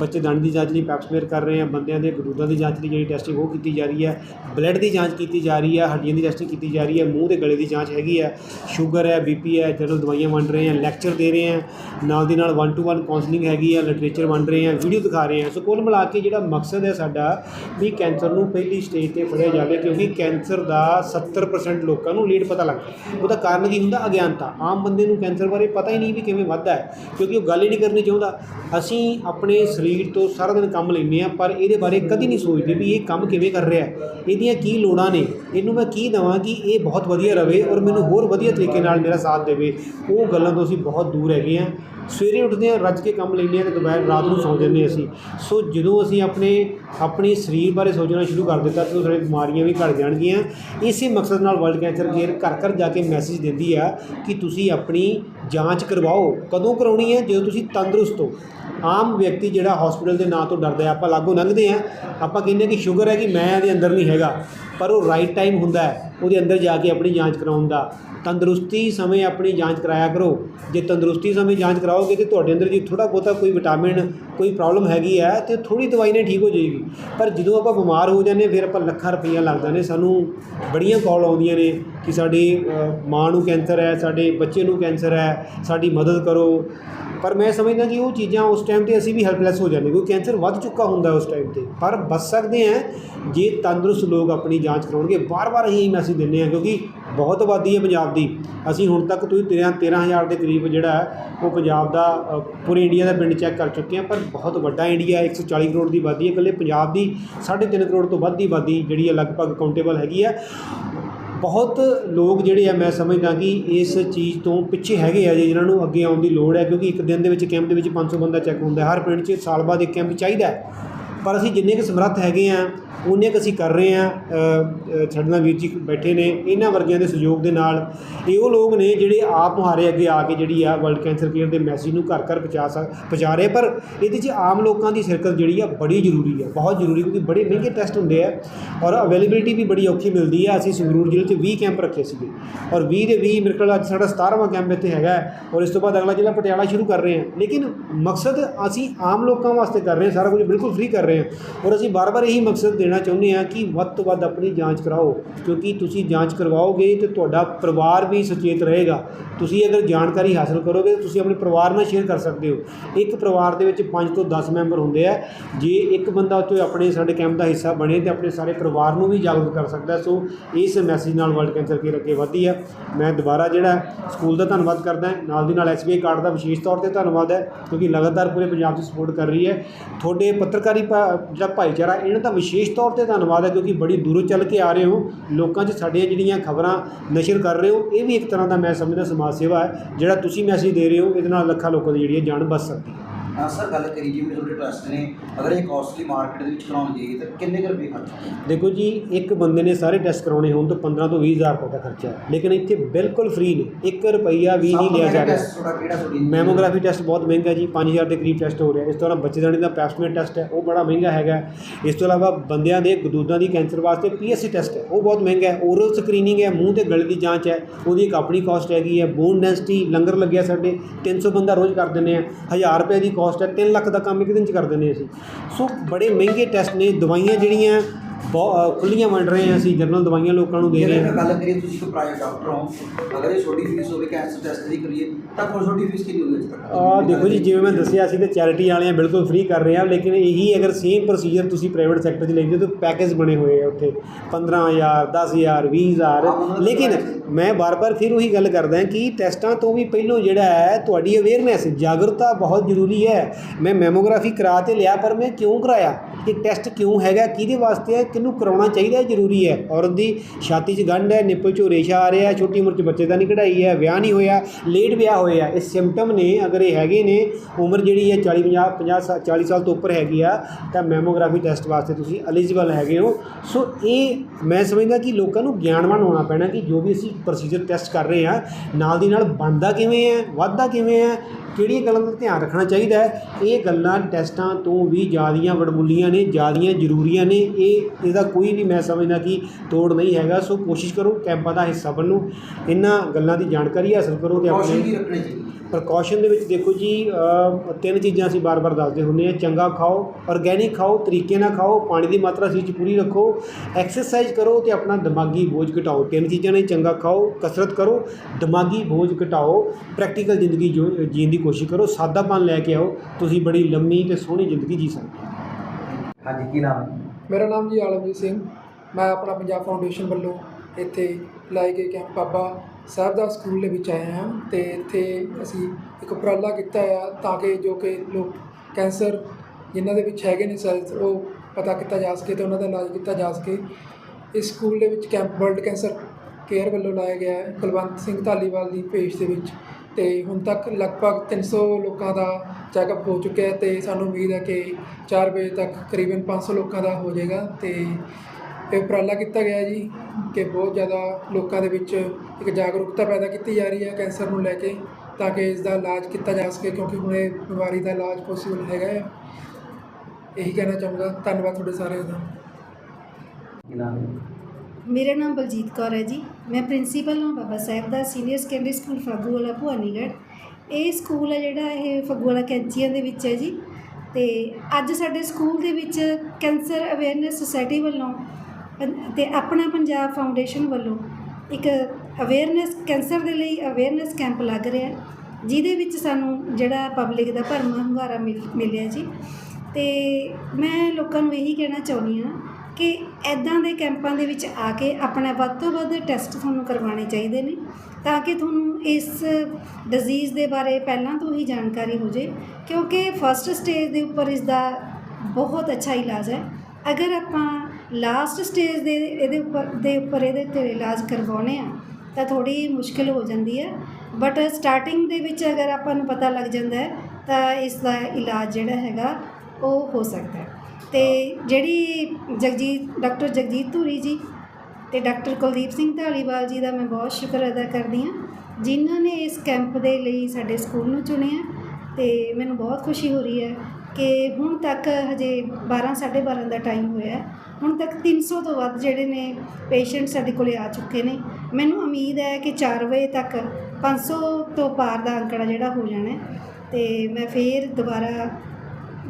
ਬੱਚੇ ਦੰਦ ਦੀ ਜਾਂਚ ਲਈ ਪੈਪਸਮੀਅਰ ਕਰ ਰਹੇ ਆ, ਬੰਦਿਆਂ ਦੇ ਗਰੂਦਾਂ ਦੀ ਜਾਂਚ ਲਈ ਜਿਹੜੀ ਟੈਸਟਿੰਗ ਉਹ ਕੀਤੀ ਜਾ ਰਹੀ ਹੈ। ਬਲੱਡ ਦੀ ਜਾਂਚ ਕੀਤੀ ਜਾ ਰਹੀ ਹੈ, ਹੱਡੀਆਂ ਦੀ ਟੈਸਟਿੰਗ ਕੀਤੀ ਜਾ ਰਹੀ ਹੈ, ਮੂੰਹ ਤੇ ਗਲੇ ਦੀ ਜਾਂਚ ਹੈਗੀ ਹੈ। ਸ਼ੂਗਰ ਹੈ ਬੀਪੀ ਹੈ ਜਦੋਂ ਦਵਾਈਆਂ ਵੰਡ ਰਹੇ ਆ ਲੈਕਚਰ ਦੇ ਰਹੇ ਆ ਨਾਲ ਦੀ ਨਾਲ 1 ਟੂ 1 ਕਾਉਂਸਲਿੰਗ ਹੈਗੀ ਆ ਲਿਟਰੇਚਰ ਵੰਡ ਰਹੇ ਆ ਵੀਡੀਓ ਦਿਖਾ ਰਹੇ ਆ ਸੋ ਕੁੱਲ ਮਿਲਾ ਕੇ ਜਿਹੜਾ ਮਕਸਦ ਹੈ ਸਾਡਾ ਵੀ ਕੈਂਸਰ ਨੂੰ ਪਹਿਲੀ ਸਟੇਜ ਤੇ ਫੜਿਆ ਜਾਵੇ ਕਿਉਂਕਿ ਕੈਂਸਰ ਦਾ 70% ਲੋਕਾਂ ਨੂੰ ਲੀਡ ਪਤਾ ਲੱਗਦਾ ਉਹਦਾ ਕਾਰਨ ਕੀ ਹੁੰਦਾ? ਅਗਿਆਨਤਾ। ਆਮ ਬੰਦੇ ਨੂੰ ਕੈਂਸਰ ਬਾਰੇ ਪਤਾ ਹੀ ਨਹੀਂ ਵੀ ਕਿਵੇਂ ਵੱਧਦਾ ਹੈ, ਕਿਉਂਕਿ ਉਹ ਗੱਲ ਹੀ ਨਹੀਂ ਕਰਨੀ ਚਾਹੁੰਦਾ। ਅਸੀਂ ਆਪਣੇ ਸਰੀਰ ਤੋਂ ਸਾਰਾ ਦਿਨ ਕੰਮ ਲੈਂਦੇ ਆ ਪਰ ਇਹਦੇ ਬਾਰੇ ਕਦੀ ਨਹੀਂ ਸੋਚਦੇ ਵੀ ਇਹ ਕੰਮ ਕਿਵੇਂ ਕਰ ਰਿਹਾ ਇਹਦੀਆਂ ਕੀ ਲੋੜਾਂ ਨੇ? ਇਹਨੂੰ ਮੈਂ ਕੀ ਦਵਾਂ ਕਿ ਇਹ ਬਹੁਤ ਵਧੀਆ ਰਵੇ ਔਰ ਮੈਨੂੰ ਹੋਰ ਵਧੀਆ ਤਰੀਕੇ ਨਾਲ ਮੇਰਾ ਸਾਥ ਦੇਵੇ? ਉਹ ਗੱਲਾਂ ਤੋਂ ਅਸੀਂ ਬਹੁਤ ਦੂਰ ਹੈਗੇ ਆ ਸਵੇਰੇ ਉੱਠਦੇ ਆ ਰੱਜ ਕੇ ਕੰਮ ਲੈਂਦੇ ਆ ਤੇ ਦੁਪਹਿਰ ਰਾਤ ਨੂੰ ਸੌਂ ਜਾਂਦੇ ਹਾਂ ਅਸੀਂ। ਸੋ ਜਦੋਂ ਅਸੀਂ ਆਪਣੇ ਆਪਣੇ ਸਰੀਰ ਬਾਰੇ ਸੋਚਣਾ ਸ਼ੁਰੂ ਕਰ ਦਿੱਤਾ ਤੇ ਸਾਡੇ ਬਿਮਾਰੀਆਂ ਵੀ ਘਟ ਜਾਣਗੀਆਂ। ਇਸੇ ਮਕਸਦ ਨਾਲ ਵਰਲਡ ਕੈਂਸਰ ਕੇਅਰ ਘਰ ਘਰ ਜਾ ਕੇ ਮੈਸੇਜ ਦਿੰਦੀ ਆ ਕਿ ਤੁਸੀਂ ਆਪਣੀ ਜਾਂਚ ਕਰਵਾਓ। ਕਦੋਂ ਕਰਾਉਣੀ ਹੈ? ਜਦੋਂ ਤੁਸੀਂ ਤੰਦਰੁਸਤ ਹੋ। ਆਮ ਵਿਅਕਤੀ ਜਿਹੜਾ ਹਸਪੀਟਲ ਦੇ ਨਾਂ ਤੋਂ ਡਰਦਾ ਹੈ, ਆਪਾਂ ਲਾਗੋਂ ਲੰਘਦੇ ਆ ਆਪਾਂ ਕਹਿੰਦੇ ਹਾਂ ਕਿ ਸ਼ੂਗਰ ਹੈ ਕਿ ਮੈਂ ਇਹਦੇ ਅੰਦਰ ਨਹੀਂ ਹੈਗਾ। ਪਰ ਉਹ ਰਾਈਟ ਟਾਈਮ ਹੁੰਦਾ ਹੈ, ਉਹਦੇ ਅੰਦਰ ਜਾ ਕੇ ਆਪਣੀ ਜਾਂਚ ਕਰਾਉਣ ਦਾ। ਤੰਦਰੁਸਤੀ ਸਮੇਂ ਆਪਣੀ ਜਾਂਚ ਕਰਾਇਆ ਕਰੋ। ਜੇ ਤੰਦਰੁਸਤੀ ਸਮੇਂ ਜਾਂਚ ਕਰਾਓਗੇ ਤੇ ਤੁਹਾਡੇ ਅੰਦਰ ਜੇ ਥੋੜਾ ਬਹੁਤਾ ਕੋਈ ਵਿਟਾਮਿਨ ਕੋਈ ਪ੍ਰੋਬਲਮ ਹੈਗੀ ਹੈ, ਤੇ ਥੋੜੀ ਦਵਾਈ ਨਾਲ ਠੀਕ ਹੋ ਜਾਏਗੀ। ਪਰ ਜਦੋਂ ਆਪਾਂ ਬਿਮਾਰ ਹੋ ਜਾਂਦੇ ਫਿਰ ਆਪਾਂ ਲੱਖਾਂ ਰੁਪਈਆ ਲੱਗਦਾ ਨੇ। ਸਾਨੂੰ ਬੜੀਆਂ ਕਾਲ ਆਉਂਦੀਆਂ ਨੇ ਕਿ ਸਾਡੀ ਮਾਂ ਨੂੰ ਕੈਂਸਰ ਹੈ, ਸਾਡੇ ਬੱਚੇ ਨੂੰ ਕੈਂਸਰ ਹੈ, ਸਾਡੀ ਮਦਦ ਕਰੋ। ਪਰ ਮੈਂ ਸਮਝਦਾ ਕਿ ਉਹ ਚੀਜ਼ਾਂ ਉਸ ਟਾਈਮ ਤੇ ਅਸੀਂ ਵੀ ਹੈਲਪਲੈਸ ਹੋ ਜਾਂਦੇ, ਕਿਉਂਕਿ ਕੈਂਸਰ ਵੱਧ ਚੁੱਕਾ ਹੁੰਦਾ ਉਸ ਟਾਈਮ ਤੇ। ਪਰ ਬਚ ਸਕਦੇ ਆ ਜੇ ਤੰਦਰੁਸਤ ਲੋਕ ਆਪਣੀ ਜਾਂਚ ਕਰਾਉਣਗੇ ਬਾਰ-ਬਾਰ ਅਸੀਂ ਮੈਸੇਜ ਦਿੰਦੇ ਆ ਕਿਉਂਕਿ ਬਹੁਤ ਆਬਾਦੀ ਹੈ ਪੰਜਾਬ ਦੀ। ਅਸੀਂ ਹੁਣ ਤੱਕ ਤੁਸੀਂ 13 13000 ਦੇ ਕਰੀਬ ਜਿਹੜਾ ਹੈ, ਉਹ ਪੰਜਾਬ ਦਾ ਪੂਰੇ ਇੰਡੀਆ ਦਾ ਪਿੰਡ ਚੈੱਕ ਕਰ ਚੁੱਕੇ ਆ ਪਰ ਬਹੁਤ ਵੱਡਾ ਇੰਡੀਆ 140 ਕਰੋੜ ਦੀ ਆਬਾਦੀ ਹੈ। ਇਕੱਲੇ ਪੰਜਾਬ ਦੀ 3.5 ਕਰੋੜ ਤੋਂ ਵੱਧ ਦੀ ਆਬਾਦੀ ਜਿਹੜੀ ਹੈ, ਲਗਭਗ ਕਾਊਂਟੇਬਲ ਹੈਗੀ ਹੈ। ਬਹੁਤ ਲੋਕ ਜਿਹੜੇ ਆ, ਮੈਂ ਸਮਝਦਾ ਕਿ ਇਸ ਚੀਜ਼ ਤੋਂ ਪਿੱਛੇ ਹੈਗੇ ਆ ਜੇ, ਜਿਨ੍ਹਾਂ ਨੂੰ ਅੱਗੇ ਆਉਣ ਦੀ ਲੋੜ ਹੈ, ਕਿਉਂਕਿ ਇੱਕ ਦਿਨ ਦੇ ਵਿੱਚ ਕੈਂਪ ਦੇ ਵਿੱਚ 500 ਬੰਦਾ ਚੈੱਕ ਹੁੰਦਾ ਹਰ ਪਿੰਡ 'ਚ ਸਾਲ ਬਾਅਦ ਇੱਕ ਕੈਂਪ ਚਾਹੀਦਾ ਪਰ ਅਸੀਂ ਜਿੰਨੇ ਕੁ ਸਮਰੱਥ ਹੈਗੇ ਆ ਉਹਨੇ ਕੁ ਅਸੀਂ ਕਰ ਰਹੇ ਆ ਸਾਡੇ ਨਾਲ ਵੀਰ ਜੀ ਬੈਠੇ ਨੇ, ਇਹਨਾਂ ਵਰਗਿਆਂ ਦੇ ਸਹਿਯੋਗ ਦੇ ਨਾਲ। ਇਹ ਉਹ ਲੋਕ ਨੇ ਜਿਹੜੇ ਆਪ ਮੁਹਾਰੇ ਅੱਗੇ ਆ ਕੇ ਜਿਹੜੀ ਆ ਵਰਲਡ ਕੈਂਸਰ ਕੇਅਰ ਦੇ ਮੈਸੇਜ ਨੂੰ ਘਰ ਘਰ ਪਹੁੰਚਾ ਸਕ, ਪਹੁੰਚਾ ਰਹੇ ਪਰ ਇਹਦੇ 'ਚ ਆਮ ਲੋਕਾਂ ਦੀ ਸ਼ਿਰਕਤ ਜਿਹੜੀ ਆ ਬੜੀ ਜ਼ਰੂਰੀ ਹੈ ਬਹੁਤ ਜ਼ਰੂਰੀ, ਕਿਉਂਕਿ ਬੜੇ ਮਹਿੰਗੇ ਟੈਸਟ ਹੁੰਦੇ ਆ ਔਰ ਅਵੇਲੇਬਿਲਿਟੀ ਵੀ ਬੜੀ ਔਖੀ ਮਿਲਦੀ ਆ। ਅਸੀਂ ਸੰਗਰੂਰ ਜ਼ਿਲ੍ਹੇ 'ਚ 20 ਕੈਂਪ ਰੱਖੇ ਸੀਗੇ ਔਰ 20 ਦੇ 20 ਮੇਰੇ ਕੋਲ ਅੱਜ ਸਾਡਾ 17ਵਾਂ ਕੈਂਪ ਇੱਥੇ ਹੈਗਾ ਔਰ ਇਸ ਤੋਂ ਬਾਅਦ ਅਗਲਾ ਜ਼ਿਲ੍ਹਾ ਪਟਿਆਲਾ ਸ਼ੁਰੂ ਕਰ ਰਹੇ ਹਾਂ ਲੇਕਿਨ ਮਕਸਦ ਅਸੀਂ ਆਮ ਲੋਕਾਂ ਵਾਸਤੇ ਕਰ ਰਹੇ ਹਾਂ ਸਾਰਾ ਕੁਝ ਬਿਲਕੁਲ ਫ੍ਰੀ ਕਰ ਰਹੇ ਹਾਂ। ਔਰ ਅਸੀਂ ਬਾਰ-ਬਾਰ ਇਹੀ ਮਕਸਦ ਦੇਣਾ ਚਾਹੁੰਦੇ ਹਾਂ ਕਿ ਵੱਧ ਤੋਂ ਵੱਧ ਆਪਣੀ ਜਾਂਚ ਕਰਾਓ, ਕਿਉਂਕਿ ਤੁਸੀਂ ਜਾਂਚ ਕਰਵਾਓਗੇ ਤੇ ਤੁਹਾਡਾ ਪਰਿਵਾਰ ਵੀ ਸੁਚੇਤ ਰਹੇਗਾ। ਤੁਸੀਂ ਅਗਰ ਜਾਣਕਾਰੀ ਹਾਸਲ ਕਰੋਗੇ ਤਾਂ ਤੁਸੀਂ ਆਪਣੇ ਪਰਿਵਾਰ ਨਾਲ ਸ਼ੇਅਰ ਕਰ ਸਕਦੇ ਹੋ। ਇੱਕ ਪਰਿਵਾਰ ਦੇ ਵਿੱਚ 5 ਤੋਂ 10 ਮੈਂਬਰ ਹੁੰਦੇ ਆ। ਜੇ ਇੱਕ ਬੰਦਾ ਉੱਥੇ ਆਪਣੇ ਸਾਡੇ ਕੈਂਪ ਦਾ ਹਿੱਸਾ ਬਣੇ ਤੇ ਆਪਣੇ ਸਾਰੇ ਪਰਿਵਾਰ ਨੂੰ ਵੀ ਜਾਗਰੂਕ ਕਰ ਸਕਦਾ ਸੋ ਇਸ ਮੈਸੇਜ ਨਾਲ ਵਰਲਡ ਕੈਂਸਰ ਕੇਅਰ ਅੱਗੇ ਵਧੀ ਹੈ ਮੈਂ ਦੁਬਾਰਾ ਜਿਹੜਾ ਸਕੂਲ ਦਾ ਧੰਨਵਾਦ ਕਰਦਾ ਨਾਲ ਦੀ ਨਾਲ ਐਸਬੀਆਈ ਕਾਰਡ ਦਾ ਵਿਸ਼ੇਸ਼ ਤੌਰ ਤੇ ਧੰਨਵਾਦ ਹੈ, ਕਿਉਂਕਿ ਲਗਾਤਾਰ ਪੂਰੇ ਪੰਜਾਬ 'ਚ ਸਪੋਰਟ ਕਰ ਰਹੀ ਹੈ। ਤੁਹਾਡੇ ਪੱਤਰਕਾਰੀ ਭਾ- ਜਿਹੜਾ ਭਾਈਚਾਰਾ, ਇਹਨਾਂ ਦਾ ਵਿਸ਼ੇਸ਼ ਤੌਰ ਤੇ ਧੰਨਵਾਦ ਹੈ ਕਿਉਂਕਿ ਬੜੀ ਦੂਰੋਂ ਚੱਲ ਕੇ ਆ ਰਹੇ ਹੋ। ਲੋਕਾਂ 'ਚ ਸਾਡੀਆਂ ਜਿਹੜੀਆਂ ਖਬਰਾਂ ਨਸ਼ਰ ਕਰ ਰਹੇ ਹੋ, ਇਹ ਵੀ ਇੱਕ ਤਰ੍ਹਾਂ ਦਾ ਮੈਂ ਸਮਝਦਾ ਸਮਾਜ ਸੇਵਾ ਹੈ, ਜਿਹੜਾ ਤੁਸੀਂ ਮੈਸੇਜ ਦੇ ਰਹੇ ਹੋ, ਇਹਦੇ ਨਾਲ ਲੱਖਾਂ ਲੋਕਾਂ ਦੀ ਜਿਹੜੀ ਹੈ ਜਾਨ ਬਚ ਸਕਦੀ ਹੈ।
ਹਾਂ ਸਰ ਗੱਲ ਕਰੀ ਜਿਵੇਂ ਤੁਹਾਡੇ ਟਰਸਟ ਨੇ। ਅਗਰ ਇਹ ਕਾਸਟਲੀ ਮਾਰਕੀਟ ਦੇ ਵਿੱਚ ਕਰਾਉਣ ਜਾਈਏ ਤਾਂ ਕਿੰਨੇ ਕੁ ਰੁਪਏ ਖਰਚ ਆਉਂਦੇ
ਦੇਖੋ ਜੀ ਇੱਕ ਬੰਦੇ ਨੇ ਸਾਰੇ ਟੈਸਟ ਕਰਾਉਣੇ ਹੋਣ ਤਾਂ 15 ਤੋਂ 20 ਹਜ਼ਾਰ ਰੁਪਏ ਦਾ ਖਰਚਾ ਹੈ। ਲੇਕਿਨ ਇੱਥੇ ਬਿਲਕੁਲ ਫ੍ਰੀ ਨੇ। 1 ਰੁਪਈਆ ਵੀ ਨਹੀਂ ਲਿਆ ਜਾ ਰਿਹਾ। ਮੈਮੋਗ੍ਰਾਫੀ ਟੈਸਟ ਬਹੁਤ ਮਹਿੰਗਾ ਜੀ। 5000 ਦੇ ਕਰੀਬ ਟੈਸਟ ਹੋ ਰਿਹਾ। ਇਸ ਤੋਂ ਇਲਾਵਾ ਬੱਚੇਦਾਨੀ ਦਾ ਪੈਪਸਮੇਟ ਟੈਸਟ ਹੈ ਉਹ ਬੜਾ ਮਹਿੰਗਾ ਹੈਗਾ ਇਸ ਤੋਂ ਇਲਾਵਾ ਬੰਦਿਆਂ ਦੇ ਗਦੂਦਾਂ ਦੀ ਕੈਂਸਰ ਵਾਸਤੇ ਪੀਐਸਸੀ ਟੈਸਟ ਹੈ ਉਹ ਬਹੁਤ ਮਹਿੰਗਾ ਹੈ। ਓਰਲ ਸਕਰੀਨਿੰਗ ਹੈ ਮੂੰਹ ਤੇ ਗਲੇ ਦੀ ਜਾਂਚ ਹੈ। ਉਹਦੀ ਇੱਕ ਆਪਣੀ ਕਾਸਟ ਹੈਗੀ ਹੈ। ਬੋਨ ਡੈਂਸਿਟੀ ਲੰਗਰ ਲੱਗਿਆ ਸਾਡੇ। 300 ਬੰਦਾ ਰੋਜ਼ ਕਰ ਦਿੰਦੇ ਆ। 1000 ਰੁਪਏ ਦੀ ਕਾਸਟ ਹੈ 3 ਲੱਖ ਦਾ ਕੰਮ ਇੱਕ ਦਿਨ ਚ ਕਰ ਦਿੰਦੇ ਅਸੀਂ। ਸੋ ਬੜੇ ਮਹਿੰਗੇ ਟੈਸਟ ਨੇ, ਦਵਾਈਆਂ ਜਿਹੜੀਆਂ ਬਹੁਤ ਖੁੱਲੀਆਂ ਵੰਡ ਰਹੇ ਹਾਂ ਅਸੀਂ ਜਨਰਲ ਦਵਾਈਆਂ ਲੋਕਾਂ ਨੂੰ ਦੇ ਰਹੇ
ਜੇ
ਹਾਂ।
ਗੱਲ ਕਰੀਏ ਤੁਸੀਂ ਇੱਕ ਪ੍ਰਾਈਵੇਟ ਡਾਕਟਰ ਹੋ ਅਗਰ ਇਹ ਛੋਟੀ ਫੀਸ ਹੋਵੇ ਕੈਂਸਰ ਟੈਸਟ ਦੀ ਕਰੀਏ ਤਾਂ ਕੋਈ ਛੋਟੀ ਫੀਸ ਕਿੰਨੀ ਹੋਵੇ
ਆ ਦੇਖੋ ਜੀ ਜਿਵੇਂ ਮੈਂ ਦੱਸਿਆ ਸੀ ਤੇ ਚੈਰਿਟੀ ਵਾਲੇ ਆ ਬਿਲਕੁਲ ਫ੍ਰੀ ਕਰ ਰਹੇ ਆ ਲੇਕਿਨ ਇਹੀ ਅਗਰ ਸੇਮ ਪ੍ਰੋਸੀਜਰ ਤੁਸੀਂ ਪ੍ਰਾਈਵੇਟ ਸੈਕਟਰ 'ਚ ਲੈਂਦੇ ਹੋ ਤਾਂ ਪੈਕੇਜ ਬਣੇ ਹੋਏ ਆ ਉੱਥੇ। 15000 10000 20000 ਲੇਕਿਨ ਮੈਂ ਬਾਰ-ਬਾਰ ਫਿਰ ਉਹੀ ਗੱਲ ਕਰਦਾ ਕਿ ਟੈਸਟਾਂ ਤੋਂ ਵੀ ਪਹਿਲਾਂ ਜਿਹੜਾ ਹੈ ਤੁਹਾਡੀ ਅਵੇਅਰਨੈਸ ਜਾਗਰੂਕਤਾ ਬਹੁਤ ਜ਼ਰੂਰੀ ਹੈ। ਮੈਂ ਮੈਮੋਗ੍ਰਾਫੀ ਕਰਾ ਤੇ ਲਿਆ ਪਰ ਮੈਂ ਕਿਉਂ ਕਰਾਇਆ? ਇਹ ਟੈਸਟ ਕਿਉਂ ਹੈਗਾ ਕਿਹਦੇ ਵਾਸਤੇ ਹੈ? ਕਿਹਨੂੰ ਕਰਾਉਣਾ ਚਾਹੀਦਾ ਜ਼ਰੂਰੀ ਹੈ। ਔਰਤ ਦੀ ਛਾਤੀ 'ਚ ਗੰਢ ਹੈ, ਨਿੱਪਲ 'ਚੋਂ ਰੇਸ਼ਾ ਆ ਰਿਹਾ ਛੋਟੀ ਉਮਰ 'ਚ ਬੱਚੇ ਦਾ ਨਹੀਂ ਕਢਾਈ ਹੈ, ਵਿਆਹ ਨਹੀਂ ਹੋਇਆ ਲੇਟ ਵਿਆਹ ਹੋਇਆ। ਇਹ ਸਿੰਪਟਮ ਨੇ, ਅਗਰ ਇਹ ਹੈਗੇ ਨੇ, ਉਮਰ ਜਿਹੜੀ ਹੈ 40 50 50 40 ਸਾਲ ਤੋਂ ਉੱਪਰ ਹੈਗੀ ਆ, ਤਾਂ ਮੈਮੋਗ੍ਰਾਫੀ ਟੈਸਟ ਵਾਸਤੇ ਤੁਸੀਂ ਐਲੀਜੀਬਲ ਹੈਗੇ ਹੋ। ਸੋ ਇਹ ਮੈਂ ਸਮਝਦਾ ਕਿ ਲੋਕਾਂ ਨੂੰ ਗਿਆਨਵਾਨ ਹੋਣਾ ਪੈਣਾ ਕਿ ਜੋ ਵੀ ਅਸੀਂ ਪ੍ਰੋਸੀਜਰ ਟੈਸਟ ਕਰ ਰਹੇ ਹਾਂ ਨਾਲ ਦੀ ਨਾਲ ਬਣਦਾ ਕਿਵੇਂ ਹੈ, ਵੱਧਦਾ ਕਿਵੇਂ ਹੈ, ਕਿਹੜੀਆਂ ਗੱਲਾਂ ਦਾ ਧਿਆਨ ਰੱਖਣਾ ਚਾਹੀਦਾ ਹੈ। ਇਹ ਗੱਲਾਂ ਟੈਸਟਾਂ ਤੋਂ ਵੀ ਜ਼ਿਆਦੀਆਂ ਵਡਮੁੱਲੀਆਂ ਨੇ, ਜ਼ਿਆਦੀਆਂ ਜ਼ਰੂਰੀਆਂ ਨੇ, ਇਹ ਇਹਦਾ ਕੋਈ ਵੀ ਮੈਂ ਸਮਝਦਾ ਕਿ ਤੋੜ ਨਹੀਂ ਹੈਗਾ। ਸੋ ਕੋਸ਼ਿਸ਼ ਕਰੋ ਕੈਂਪਾਂ ਦਾ ਹਿੱਸਾ ਬਣੋ ਇਹਨਾਂ ਗੱਲਾਂ ਦੀ ਜਾਣਕਾਰੀ ਹਾਸਲ ਕਰੋ ਤੇ ਆਪਣੇ
ਕੀ ਰੱਖਣੀ ਚਾਹੀਦੀ
ਪ੍ਰੀਕਾਸ਼ਨ ਦੇ ਵਿੱਚ ਦੇਖੋ ਜੀ ਤਿੰਨ ਚੀਜ਼ਾਂ ਅਸੀਂ ਬਾਰ-ਬਾਰ ਦੱਸਦੇ ਹੁੰਦੇ ਆ ਚੰਗਾ ਖਾਓ ਆਰਗੈਨਿਕ ਖਾਓ ਤਰੀਕੇ ਨਾਲ ਖਾਓ ਪਾਣੀ ਦੀ ਮਾਤਰਾ ਸੀ ਚ ਪੂਰੀ ਰੱਖੋ। ਐਕਸਰਸਾਈਜ਼ ਕਰੋ ਤੇ ਆਪਣਾ ਦਿਮਾਗੀ ਬੋਝ ਘਟਾਓ। ਤਿੰਨ ਚੀਜ਼ਾਂ ਨੇ ਚੰਗਾ ਖਾਓ ਕਸਰਤ ਕਰੋ ਦਿਮਾਗੀ ਬੋਝ ਘਟਾਓ। ਪ੍ਰੈਕਟੀਕਲ ਜ਼ਿੰਦਗੀ ਜੋ ਜੀਣ ਦੀ ਕੋਸ਼ਿਸ਼ ਕਰੋ। ਸਾਦਾਪਨ ਲੈ ਕੇ ਆਓ। ਤੁਸੀਂ ਬੜੀ ਲੰਮੀ ਤੇ ਸੋਹਣੀ ਜ਼ਿੰਦਗੀ ਜੀ ਸਕਦੇ ਹੋ।
ਹਾਂਜੀ ਕੀ ਨਾਮ? ਹੈ
ਮੇਰਾ ਨਾਮ ਜੀ ਆਲਮਜੀਤ ਸਿੰਘ। ਮੈਂ ਆਪਣਾ ਪੰਜਾਬ ਫਾਊਂਡੇਸ਼ਨ ਵੱਲੋਂ ਇੱਥੇ ਲਾਏ ਗਏ ਕੈਂਪ ਬਾਬਾ ਸਾਹਿਬ ਦਾ ਸਕੂਲ ਦੇ ਵਿੱਚ ਆਏ ਹਾਂ ਤੇ ਇੱਥੇ ਅਸੀਂ ਇੱਕ ਉਪਰਾਲਾ ਕੀਤਾ ਆ ਤਾਂ ਕਿ ਜੋ ਕਿ ਲੋਕ ਕੈਂਸਰ ਜਿਨ੍ਹਾਂ ਦੇ ਵਿੱਚ ਹੈਗੇ ਨੇ ਸੈਲਸ ਉਹ ਪਤਾ ਕੀਤਾ ਜਾ ਸਕੇ ਤੇ ਉਹਨਾਂ ਦਾ ਇਲਾਜ ਕੀਤਾ ਜਾ ਸਕੇ। ਇਸ ਸਕੂਲ ਦੇ ਵਿੱਚ ਕੈਂਪ ਵਰਲਡ ਕੈਂਸਰ ਕੇਅਰ ਵੱਲੋਂ ਲਾਇਆ ਗਿਆ ਹੈ। ਕੁਲਵੰਤ ਸਿੰਘ ਧਾਲੀਵਾਲ ਦੀ ਪੇਸ਼ ਦੇ ਵਿੱਚ ਤੇ ਹੁਣ ਤੱਕ ਲਗਭਗ 300 ਲੋਕਾਂ ਦਾ ਚੈੱਕਅਪ ਹੋ ਚੁੱਕਿਆ ਹੈ ਤੇ ਸਾਨੂੰ ਉਮੀਦ ਹੈ ਕਿ 4 ਵਜੇ ਤੱਕ ਕਰੀਬਨ 500 ਲੋਕਾਂ ਦਾ ਹੋ ਜਾਏਗਾ ਤੇ ਇਹ ਉਪਰਾਲਾ ਕੀਤਾ ਗਿਆ ਜੀ ਕਿ ਬਹੁਤ ਜ਼ਿਆਦਾ ਲੋਕਾਂ ਦੇ ਵਿੱਚ ਇੱਕ ਜਾਗਰੂਕਤਾ ਪੈਦਾ ਕੀਤੀ ਜਾ ਰਹੀ ਹੈ ਕੈਂਸਰ ਨੂੰ ਲੈ ਕੇ ਤਾਂ ਕਿ ਇਸ ਦਾ ਇਲਾਜ ਕੀਤਾ ਜਾ ਸਕੇ ਕਿਉਂਕਿ ਹੁਣ ਇਹ ਬਿਮਾਰੀ ਦਾ ਇਲਾਜ ਪੋਸੀਬਲ ਹੈਗਾ ਹੈ ਇਹੀ ਕਹਿਣਾ ਚਾਹੂੰਗਾ। ਧੰਨਵਾਦ ਤੁਹਾਡੇ ਸਾਰਿਆਂ ਦਾ।
ਮੇਰਾ ਨਾਮ ਬਲਜੀਤ ਕੌਰ ਹੈ ਜੀ। ਮੈਂ ਪ੍ਰਿੰਸੀਪਲ ਹਾਂ ਬਾਬਾ ਸਾਹਿਬ ਦਾ senior secondary school Phagguwala Bhawanigarh. ਇਹ ਸਕੂਲ ਹੈ ਜਿਹੜਾ ਇਹ ਫੱਗੂਵਾਲਾ ਕੈਂਚੀਆਂ ਦੇ ਵਿੱਚ ਹੈ ਜੀ। ਤੇ ਅੱਜ ਸਾਡੇ ਸਕੂਲ ਦੇ ਵਿੱਚ ਕੈਂਸਰ ਅਵੇਅਰਨੈਸ ਸੁਸਾਇਟੀ ਵੱਲੋਂ ਪੰ- ਤੇ ਆਪਣਾ ਪੰਜਾਬ ਫਾਊਂਡੇਸ਼ਨ ਵੱਲੋਂ ਇੱਕ ਅਵੇਅਰਨੈਸ ਕੈਂਸਰ ਦੇ ਲਈ ਅਵੇਅਰਨੈਸ ਕੈਂਪ ਲੱਗ ਰਿਹਾ ਹੈ, ਜਿਹਦੇ ਵਿੱਚ ਸਾਨੂੰ ਜਿਹੜਾ ਪਬਲਿਕ ਦਾ ਭਰਮਾ ਹੁੰਗਾਰਾ ਮਿਲ ਮਿਲਿਆ ਜੀ। ਤੇ ਮੈਂ ਲੋਕਾਂ ਨੂੰ ਇਹੀ ਕਹਿਣਾ ਚਾਹੁੰਦੀ ਹਾਂ ਕਿ ਐਦਾਂ ਦੇ ਕੈਂਪਾਂ ਦੇ ਵਿੱਚ ਆ ਕੇ ਆਪਣਾ ਵੱਧ ਤੋਂ ਵੱਧ ਟੈਸਟ ਤੁਹਾਨੂੰ ਕਰਵਾਉਣੇ ਚਾਹੀਦੇ ਨੇ ਤਾਂ ਕਿ ਤੁਹਾਨੂੰ ਇਸ ਡਿਜ਼ੀਜ਼ ਦੇ ਬਾਰੇ ਪਹਿਲਾਂ ਤੋਂ ਹੀ ਜਾਣਕਾਰੀ ਹੋ ਜੇ ਕਿਉਂਕਿ ਫਸਟ ਸਟੇਜ ਦੇ ਉੱਪਰ ਇਸ ਦਾ ਬਹੁਤ ਅੱਛਾ ਇਲਾਜ ਹੈ। ਅਗਰ ਆਪਾਂ ਲਾਸਟ ਸਟੇਜ ਦੇ ਇਹਦੇ ਉੱਪਰ, ਦੇ ਉੱਪਰ ਇਹਦੇ ਤੇ ਇਲਾਜ ਕਰਵਾਉਣੇ ਆ, ਤਾਂ ਥੋੜੀ ਮੁਸ਼ਕਿਲ ਹੋ ਜਾਂਦੀ ਹੈ। ਬਟ ਸਟਾਰਟਿੰਗ ਦੇ ਵਿੱਚ ਅਗਰ ਆਪਾਂ ਨੂੰ ਪਤਾ ਲੱਗ ਜਾਂਦਾ ਹੈ, ਤਾਂ ਇਸ ਦਾ ਇਲਾਜ ਜਿਹੜਾ ਹੈਗਾ, ਉਹ ਹੋ ਸਕਦਾ ਹੈ। ਤੇ ਜਿਹੜੀ ਜਗਜੀਤ, ਡਾਕਟਰ ਜਗਜੀਤ ਧੂਰੀ ਜੀ ਤੇ ਡਾਕਟਰ ਕੁਲਦੀਪ ਸਿੰਘ ਢਾਲੀਵਾਲ ਜੀ ਦਾ ਮੈਂ ਬਹੁਤ ਸ਼ੁਕਰ ਅਦਾ ਕਰਦੀ ਹਾਂ, ਜਿਨ੍ਹਾਂ ਨੇ ਇਸ ਕੈਂਪ ਦੇ ਲਈ ਸਾਡੇ ਸਕੂਲ ਨੂੰ ਚੁਣਿਆ ਤੇ ਮੈਨੂੰ ਬਹੁਤ ਖੁਸ਼ੀ ਹੋ ਰਹੀ ਹੈ ਕਿ ਹੁਣ ਤੱਕ ਹਜੇ 12 12:30 ਦਾ ਟਾਈਮ ਹੋਇਆ ਹੁਣ ਤੱਕ 300 ਤੋਂ ਵੱਧ ਜਿਹੜੇ ਨੇ ਪੇਸ਼ੈਂਟ ਸਾਡੇ ਕੋਲੇ ਆ ਚੁੱਕੇ ਨੇ। ਮੈਨੂੰ ਉਮੀਦ ਹੈ ਕਿ 4 ਵਜੇ ਤੱਕ 500 ਤੋਂ ਪਾਰ ਦਾ ਅੰਕੜਾ ਜਿਹੜਾ ਹੋ ਜਾਣਾ ਹੈ ਤੇ ਮੈਂ ਫੇਰ ਦੁਬਾਰਾ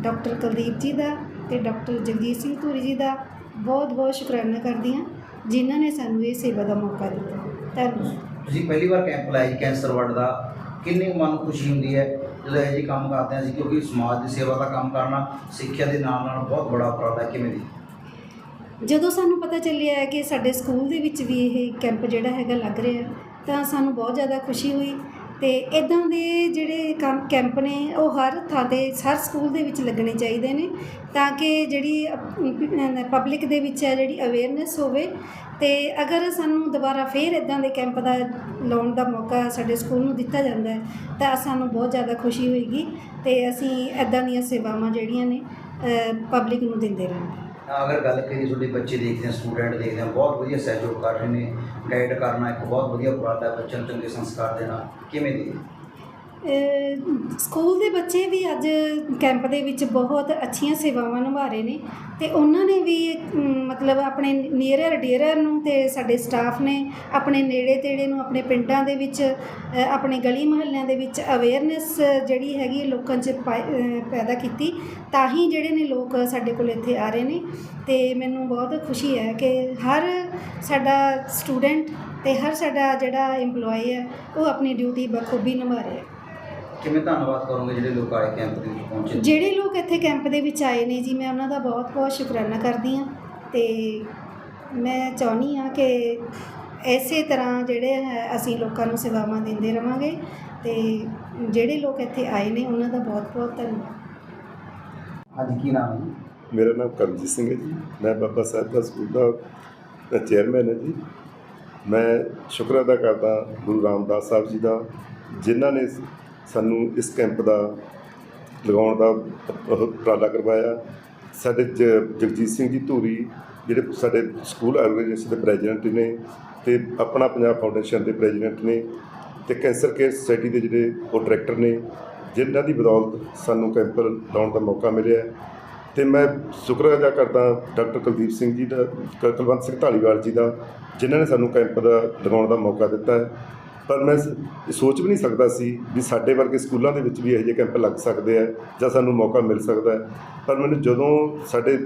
ਡਾਕਟਰ ਕੁਲਦੀਪ ਜੀ ਦਾ ਤੇ ਡਾਕਟਰ ਜਗਜੀਤ ਸਿੰਘ ਧੂਰੀ ਜੀ ਦਾ ਬਹੁਤ ਬਹੁਤ ਸ਼ੁਕਰਾਨਾ ਕਰਦੀ ਹਾਂ ਜਿਨ੍ਹਾਂ ਨੇ ਸਾਨੂੰ ਇਹ ਸੇਵਾ ਦਾ ਮੌਕਾ ਦਿੱਤਾ। ਧੰਨਵਾਦ।
ਤੁਸੀਂ ਪਹਿਲੀ ਵਾਰ ਕੈਂਪ ਲਾਇਆ ਜੀ ਕੈਂਸਰ ਵਾਰਡ ਦਾ। ਕਿੰਨੀ ਕੁ ਮਨ ਨੂੰ ਖੁਸ਼ੀ ਹੁੰਦੀ ਹੈ ਜਦੋਂ ਇਹ ਜੀ ਕੰਮ ਕਰਦੇ ਹਾਂ ਅਸੀਂ ਕਿਉਂਕਿ ਸਮਾਜ ਦੀ ਸੇਵਾ ਦਾ ਕੰਮ ਕਰਨਾ ਸਿੱਖਿਆ ਦੇ ਨਾਲ ਨਾਲ ਬਹੁਤ ਬੜਾ ਉਪਰਾਲਾ ਹੈ। ਕਿਵੇਂ ਦੀ?
ਜਦੋਂ ਸਾਨੂੰ ਪਤਾ ਚੱਲਿਆ ਹੈ ਕਿ ਸਾਡੇ ਸਕੂਲ ਦੇ ਵਿੱਚ ਵੀ ਇਹ ਕੈਂਪ ਜਿਹੜਾ ਹੈਗਾ ਲੱਗ ਰਿਹਾ ਤਾਂ ਸਾਨੂੰ ਬਹੁਤ ਜ਼ਿਆਦਾ ਖੁਸ਼ੀ ਹੋਈ। ਅਤੇ ਇੱਦਾਂ ਦੇ ਜਿਹੜੇ ਕੰਮ, ਕੈਂਪ ਨੇ, ਉਹ ਹਰ ਥਾਂ ਤੇ, ਹਰ ਸਕੂਲ ਦੇ ਵਿੱਚ ਲੱਗਣੇ ਚਾਹੀਦੇ ਨੇ ਤਾਂ ਕਿ ਜਿਹੜੀ ਪਬਲਿਕ ਦੇ ਵਿੱਚ ਹੈ ਜਿਹੜੀ ਅਵੇਅਰਨੈਸ ਹੋਵੇ ਅਤੇ ਅਗਰ ਸਾਨੂੰ ਦੁਬਾਰਾ ਫੇਰ ਇੱਦਾਂ ਦੇ ਕੈਂਪ ਦਾ ਲਾਉਣ ਦਾ ਮੌਕਾ ਸਾਡੇ ਸਕੂਲ ਨੂੰ ਦਿੱਤਾ ਜਾਂਦਾ ਹੈ, ਤਾਂ ਸਾਨੂੰ ਬਹੁਤ ਜ਼ਿਆਦਾ ਖੁਸ਼ੀ ਹੋਏਗੀ ਅਤੇ ਅਸੀਂ ਇੱਦਾਂ ਦੀਆਂ ਸੇਵਾਵਾਂ ਜਿਹੜੀਆਂ ਨੇ ਪਬਲਿਕ ਨੂੰ ਦਿੰਦੇ ਰਹਾਂਗੇ।
ਅਗਰ ਗੱਲ ਕਰੀਏ ਤੁਹਾਡੇ ਬੱਚੇ ਦੇਖਦੇ ਆ ਸਟੂਡੈਂਟ ਦੇਖਦੇ ਆ, ਬਹੁਤ ਵਧੀਆ ਸਹਿਯੋਗ ਕਰ ਰਹੇ ਨੇ ਗਾਈਡ ਕਰਨਾ ਇੱਕ ਬਹੁਤ ਵਧੀਆ ਉਪਰਾਲਾ ਹੈ ਬੱਚਿਆਂ ਨੂੰ ਚੰਗੇ ਸੰਸਕਾਰ ਦੇਣਾ, ਕਿਵੇਂ ਦੀ
ਸਕੂਲ ਦੇ ਬੱਚੇ ਵੀ ਅੱਜ ਕੈਂਪ ਦੇ ਵਿੱਚ ਬਹੁਤ ਅੱਛੀਆਂ ਸੇਵਾਵਾਂ ਨਿਭਾ ਰਹੇ ਨੇ ਅਤੇ ਉਹਨਾਂ ਨੇ ਵੀ ਮਤਲਬ ਆਪਣੇ ਨੀਅਰ ਡੀਅਰਰ ਨੂੰ ਅਤੇ ਸਾਡੇ ਸਟਾਫ ਨੇ ਆਪਣੇ ਨੇੜੇ ਤੇੜੇ ਨੂੰ, ਆਪਣੇ ਪਿੰਡਾਂ ਦੇ ਵਿੱਚ ਆਪਣੇ ਗਲੀ ਮੁਹੱਲਿਆਂ ਦੇ ਵਿੱਚ ਅਵੇਅਰਨੈਸ ਜਿਹੜੀ ਹੈਗੀ ਲੋਕਾਂ 'ਚ ਪਾਈ- ਪੈਦਾ ਕੀਤੀ ਤਾਂ ਹੀ ਜਿਹੜੇ ਨੇ ਲੋਕ ਸਾਡੇ ਕੋਲ ਇੱਥੇ ਆ ਰਹੇ ਨੇ ਤੇ ਮੈਨੂੰ ਬਹੁਤ ਖੁਸ਼ੀ ਹੈ ਕਿ ਹਰ ਸਾਡਾ ਸਟੂਡੈਂਟ ਤੇ ਹਰ ਸਾਡਾ ਜਿਹੜਾ EMPLOYE ਹੈ ਉਹ ਆਪਣੀ ਡਿਊਟੀ ਬਖੂਬੀ ਨਿਭਾ ਰਿਹਾ ਹੈ।
ਕਿਵੇਂ ਧੰਨਵਾਦ ਕਰੋਗੇ ਜਿਹੜੇ ਲੋਕ ਆਏ ਕੈਂਪ ਦੇ ਵਿੱਚ ਪਹੁੰਚੇ?
ਜਿਹੜੇ ਲੋਕ ਇੱਥੇ ਕੈਂਪ ਦੇ ਵਿੱਚ ਆਏ ਨੇ ਜੀ ਮੈਂ ਉਹਨਾਂ ਦਾ ਬਹੁਤ-ਬਹੁਤ ਸ਼ੁਕਰਾਨਾ ਕਰਦੀ ਹਾਂ ਤੇ ਮੈਂ ਚਾਹੁੰਦੀ ਹਾਂ ਕਿ ਇਸੇ ਤਰ੍ਹਾਂ ਜਿਹੜੇ ਹੈ ਅਸੀਂ ਲੋਕਾਂ ਨੂੰ ਸੇਵਾਵਾਂ ਦਿੰਦੇ ਰਵਾਂਗੇ ਤੇ ਜਿਹੜੇ ਲੋਕ ਇੱਥੇ ਆਏ ਨੇ ਉਹਨਾਂ ਦਾ ਬਹੁਤ-ਬਹੁਤ ਧੰਨਵਾਦ।
ਅੱਜ ਕੀ ਨਾਮ ਹੈ
ਮੇਰਾ ਨਾਮ ਕਰਮਜੀਤ ਸਿੰਘ ਹੈ ਜੀ। ਮੈਂ ਬਾਬਾ ਸਾਹਿਬ ਦਾ ਸਕੂਲ ਦਾ ਚੇਅਰਮੈਨ ਹਾਂ ਜੀ। ਮੈਂ ਸ਼ੁਕਰ ਅਦਾ ਕਰਦਾ ਗੁਰੂ ਰਾਮਦਾਸ ਸਾਹਿਬ ਜੀ ਦਾ ਜਿਨ੍ਹਾਂ ਨੇ ਸਾਨੂੰ ਇਸ ਕੈਂਪ ਦਾ ਲਗਾਉਣ ਦਾ ਉਪਰਾਲਾ ਕਰਵਾਇਆ ਸਾਡੇ ਜ- ਜਗਜੀਤ ਸਿੰਘ ਜੀ ਧੂਰੀ ਜਿਹੜੇ ਸਾਡੇ ਸਕੂਲ ਆਰਗੇਨਾਈਜੇਸ਼ਨ ਦੇ ਪ੍ਰੈਜ਼ੀਡੈਂਟ ਨੇ ਤੇ ਆਪਣਾ ਪੰਜਾਬ ਫਾਊਂਡੇਸ਼ਨ ਦੇ ਪ੍ਰੈਜ਼ੀਡੈਂਟ ਨੇ ਤੇ ਕੈਂਸਰ ਕੇਅਰ ਸੁਸਾਇਟੀ ਦੇ ਜਿਹੜੇ ਉਹ ਡਾਇਰੈਕਟਰ ਨੇ, ਜਿਨ੍ਹਾਂ ਦੀ ਬਦੌਲਤ ਸਾਨੂੰ ਕੈਂਪ ਲਾਉਣ ਦਾ ਮੌਕਾ ਮਿਲਿਆ ਹੈ। ਤੇ ਮੈਂ ਸ਼ੁਕਰ ਅਦਾ ਕਰਦਾ ਡਾਕਟਰ ਕੁਲਦੀਪ ਸਿੰਘ ਜੀ ਦਾ, ਕੁਲਵੰਤ ਸਿੰਘ ਢਾਲੀਵਾਲ ਜੀ ਦਾ, ਜਿਨ੍ਹਾਂ ਨੇ ਸਾਨੂੰ ਕੈਂਪ ਦਾ ਲਗਾਉਣ ਦਾ ਮੌਕਾ ਦਿੱਤਾ ਹੈ ਪਰ ਮੈਂ ਸੋਚ ਵੀ ਨਹੀਂ ਸਕਦਾ ਸੀ ਵੀ ਸਾਡੇ ਵਰਗੇ ਸਕੂਲਾਂ ਦੇ ਵਿੱਚ ਵੀ ਇਹੋ ਜਿਹੇ ਕੈਂਪ ਲੱਗ ਸਕਦੇ ਆ ਜਾਂ ਸਾਨੂੰ ਮੌਕਾ ਮਿਲ ਸਕਦਾ ਹੈ। ਪਰ ਮੈਨੂੰ ਜਦੋਂ ਸਾਡੇ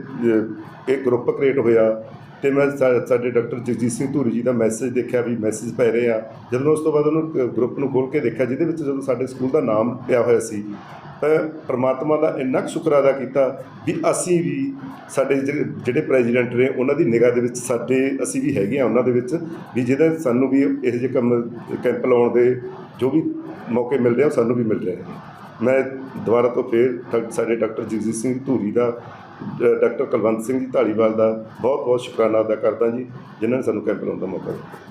ਇਹ ਗਰੁੱਪ ਕ੍ਰੀਏਟ ਹੋਇਆ ਤੇ ਮੈਂ ਸਾ- ਸਾਡੇ ਡਾਕਟਰ ਜਗਜੀਤ ਸਿੰਘ ਧੂਰੀ ਜੀ ਦਾ ਮੈਸੇਜ ਦੇਖਿਆ ਵੀ ਮੈਸੇਜ ਪੈ ਰਹੇ ਆ। ਜਦੋਂ ਉਸ ਤੋਂ ਬਾਅਦ ਉਹਨੂੰ ਗਰੁੱਪ ਨੂੰ ਖੋਲ ਕੇ ਦੇਖਿਆ, ਜਿਹਦੇ ਵਿੱਚ ਜਦੋਂ ਸਾਡੇ ਸਕੂਲ ਦਾ ਨਾਮ ਪਿਆ ਹੋਇਆ ਸੀ ਤਾਂ ਪ੍ਰਮਾਤਮਾ ਦਾ ਇੰਨਾ ਕੁ ਸ਼ੁਕਰ ਅਦਾ ਕੀਤਾ ਵੀ ਅਸੀਂ ਵੀ ਸਾਡੇ ਜਿਹੜੇ ਜਿਹੜੇ ਪ੍ਰੈਜ਼ੀਡੈਂਟ ਨੇ ਉਹਨਾਂ ਦੀ ਨਿਗਾਹ ਦੇ ਵਿੱਚ ਸਾਡੇ ਅਸੀਂ ਵੀ ਹੈਗੇ ਆ ਉਹਨਾਂ ਦੇ ਵਿੱਚ ਵੀ ਜਿਹਦੇ ਸਾਨੂੰ ਵੀ ਇਹੋ ਜਿਹੇ ਕੰਮ ਕੈਂਪ ਲਾਉਣ ਦੇ ਜੋ ਵੀ ਮੌਕੇ ਮਿਲ ਆ, ਉਹ ਸਾਨੂੰ ਵੀ ਮਿਲ ਰਹੇ ਨੇ। ਮੈਂ ਦੁਬਾਰਾ ਤੋਂ ਫੇਰ ਡਾਕ- ਸਾਡੇ ਡਾਕਟਰ ਜਗਜੀਤ ਸਿੰਘ ਧੂਰੀ ਦਾ ਡਾਕਟਰ ਕੁਲਵੰਤ ਸਿੰਘ ਜੀ ਢਾਲੀਵਾਲ ਦਾ ਬਹੁਤ ਬਹੁਤ ਸ਼ੁਕਰਾਨਾ ਅਦਾ ਕਰਦਾ ਜੀ, ਜਿਨ੍ਹਾਂ ਨੇ ਸਾਨੂੰ ਕੈਂਪ ਲਾਉਣ ਦਾ ਮੌਕਾ ਦਿੱਤਾ।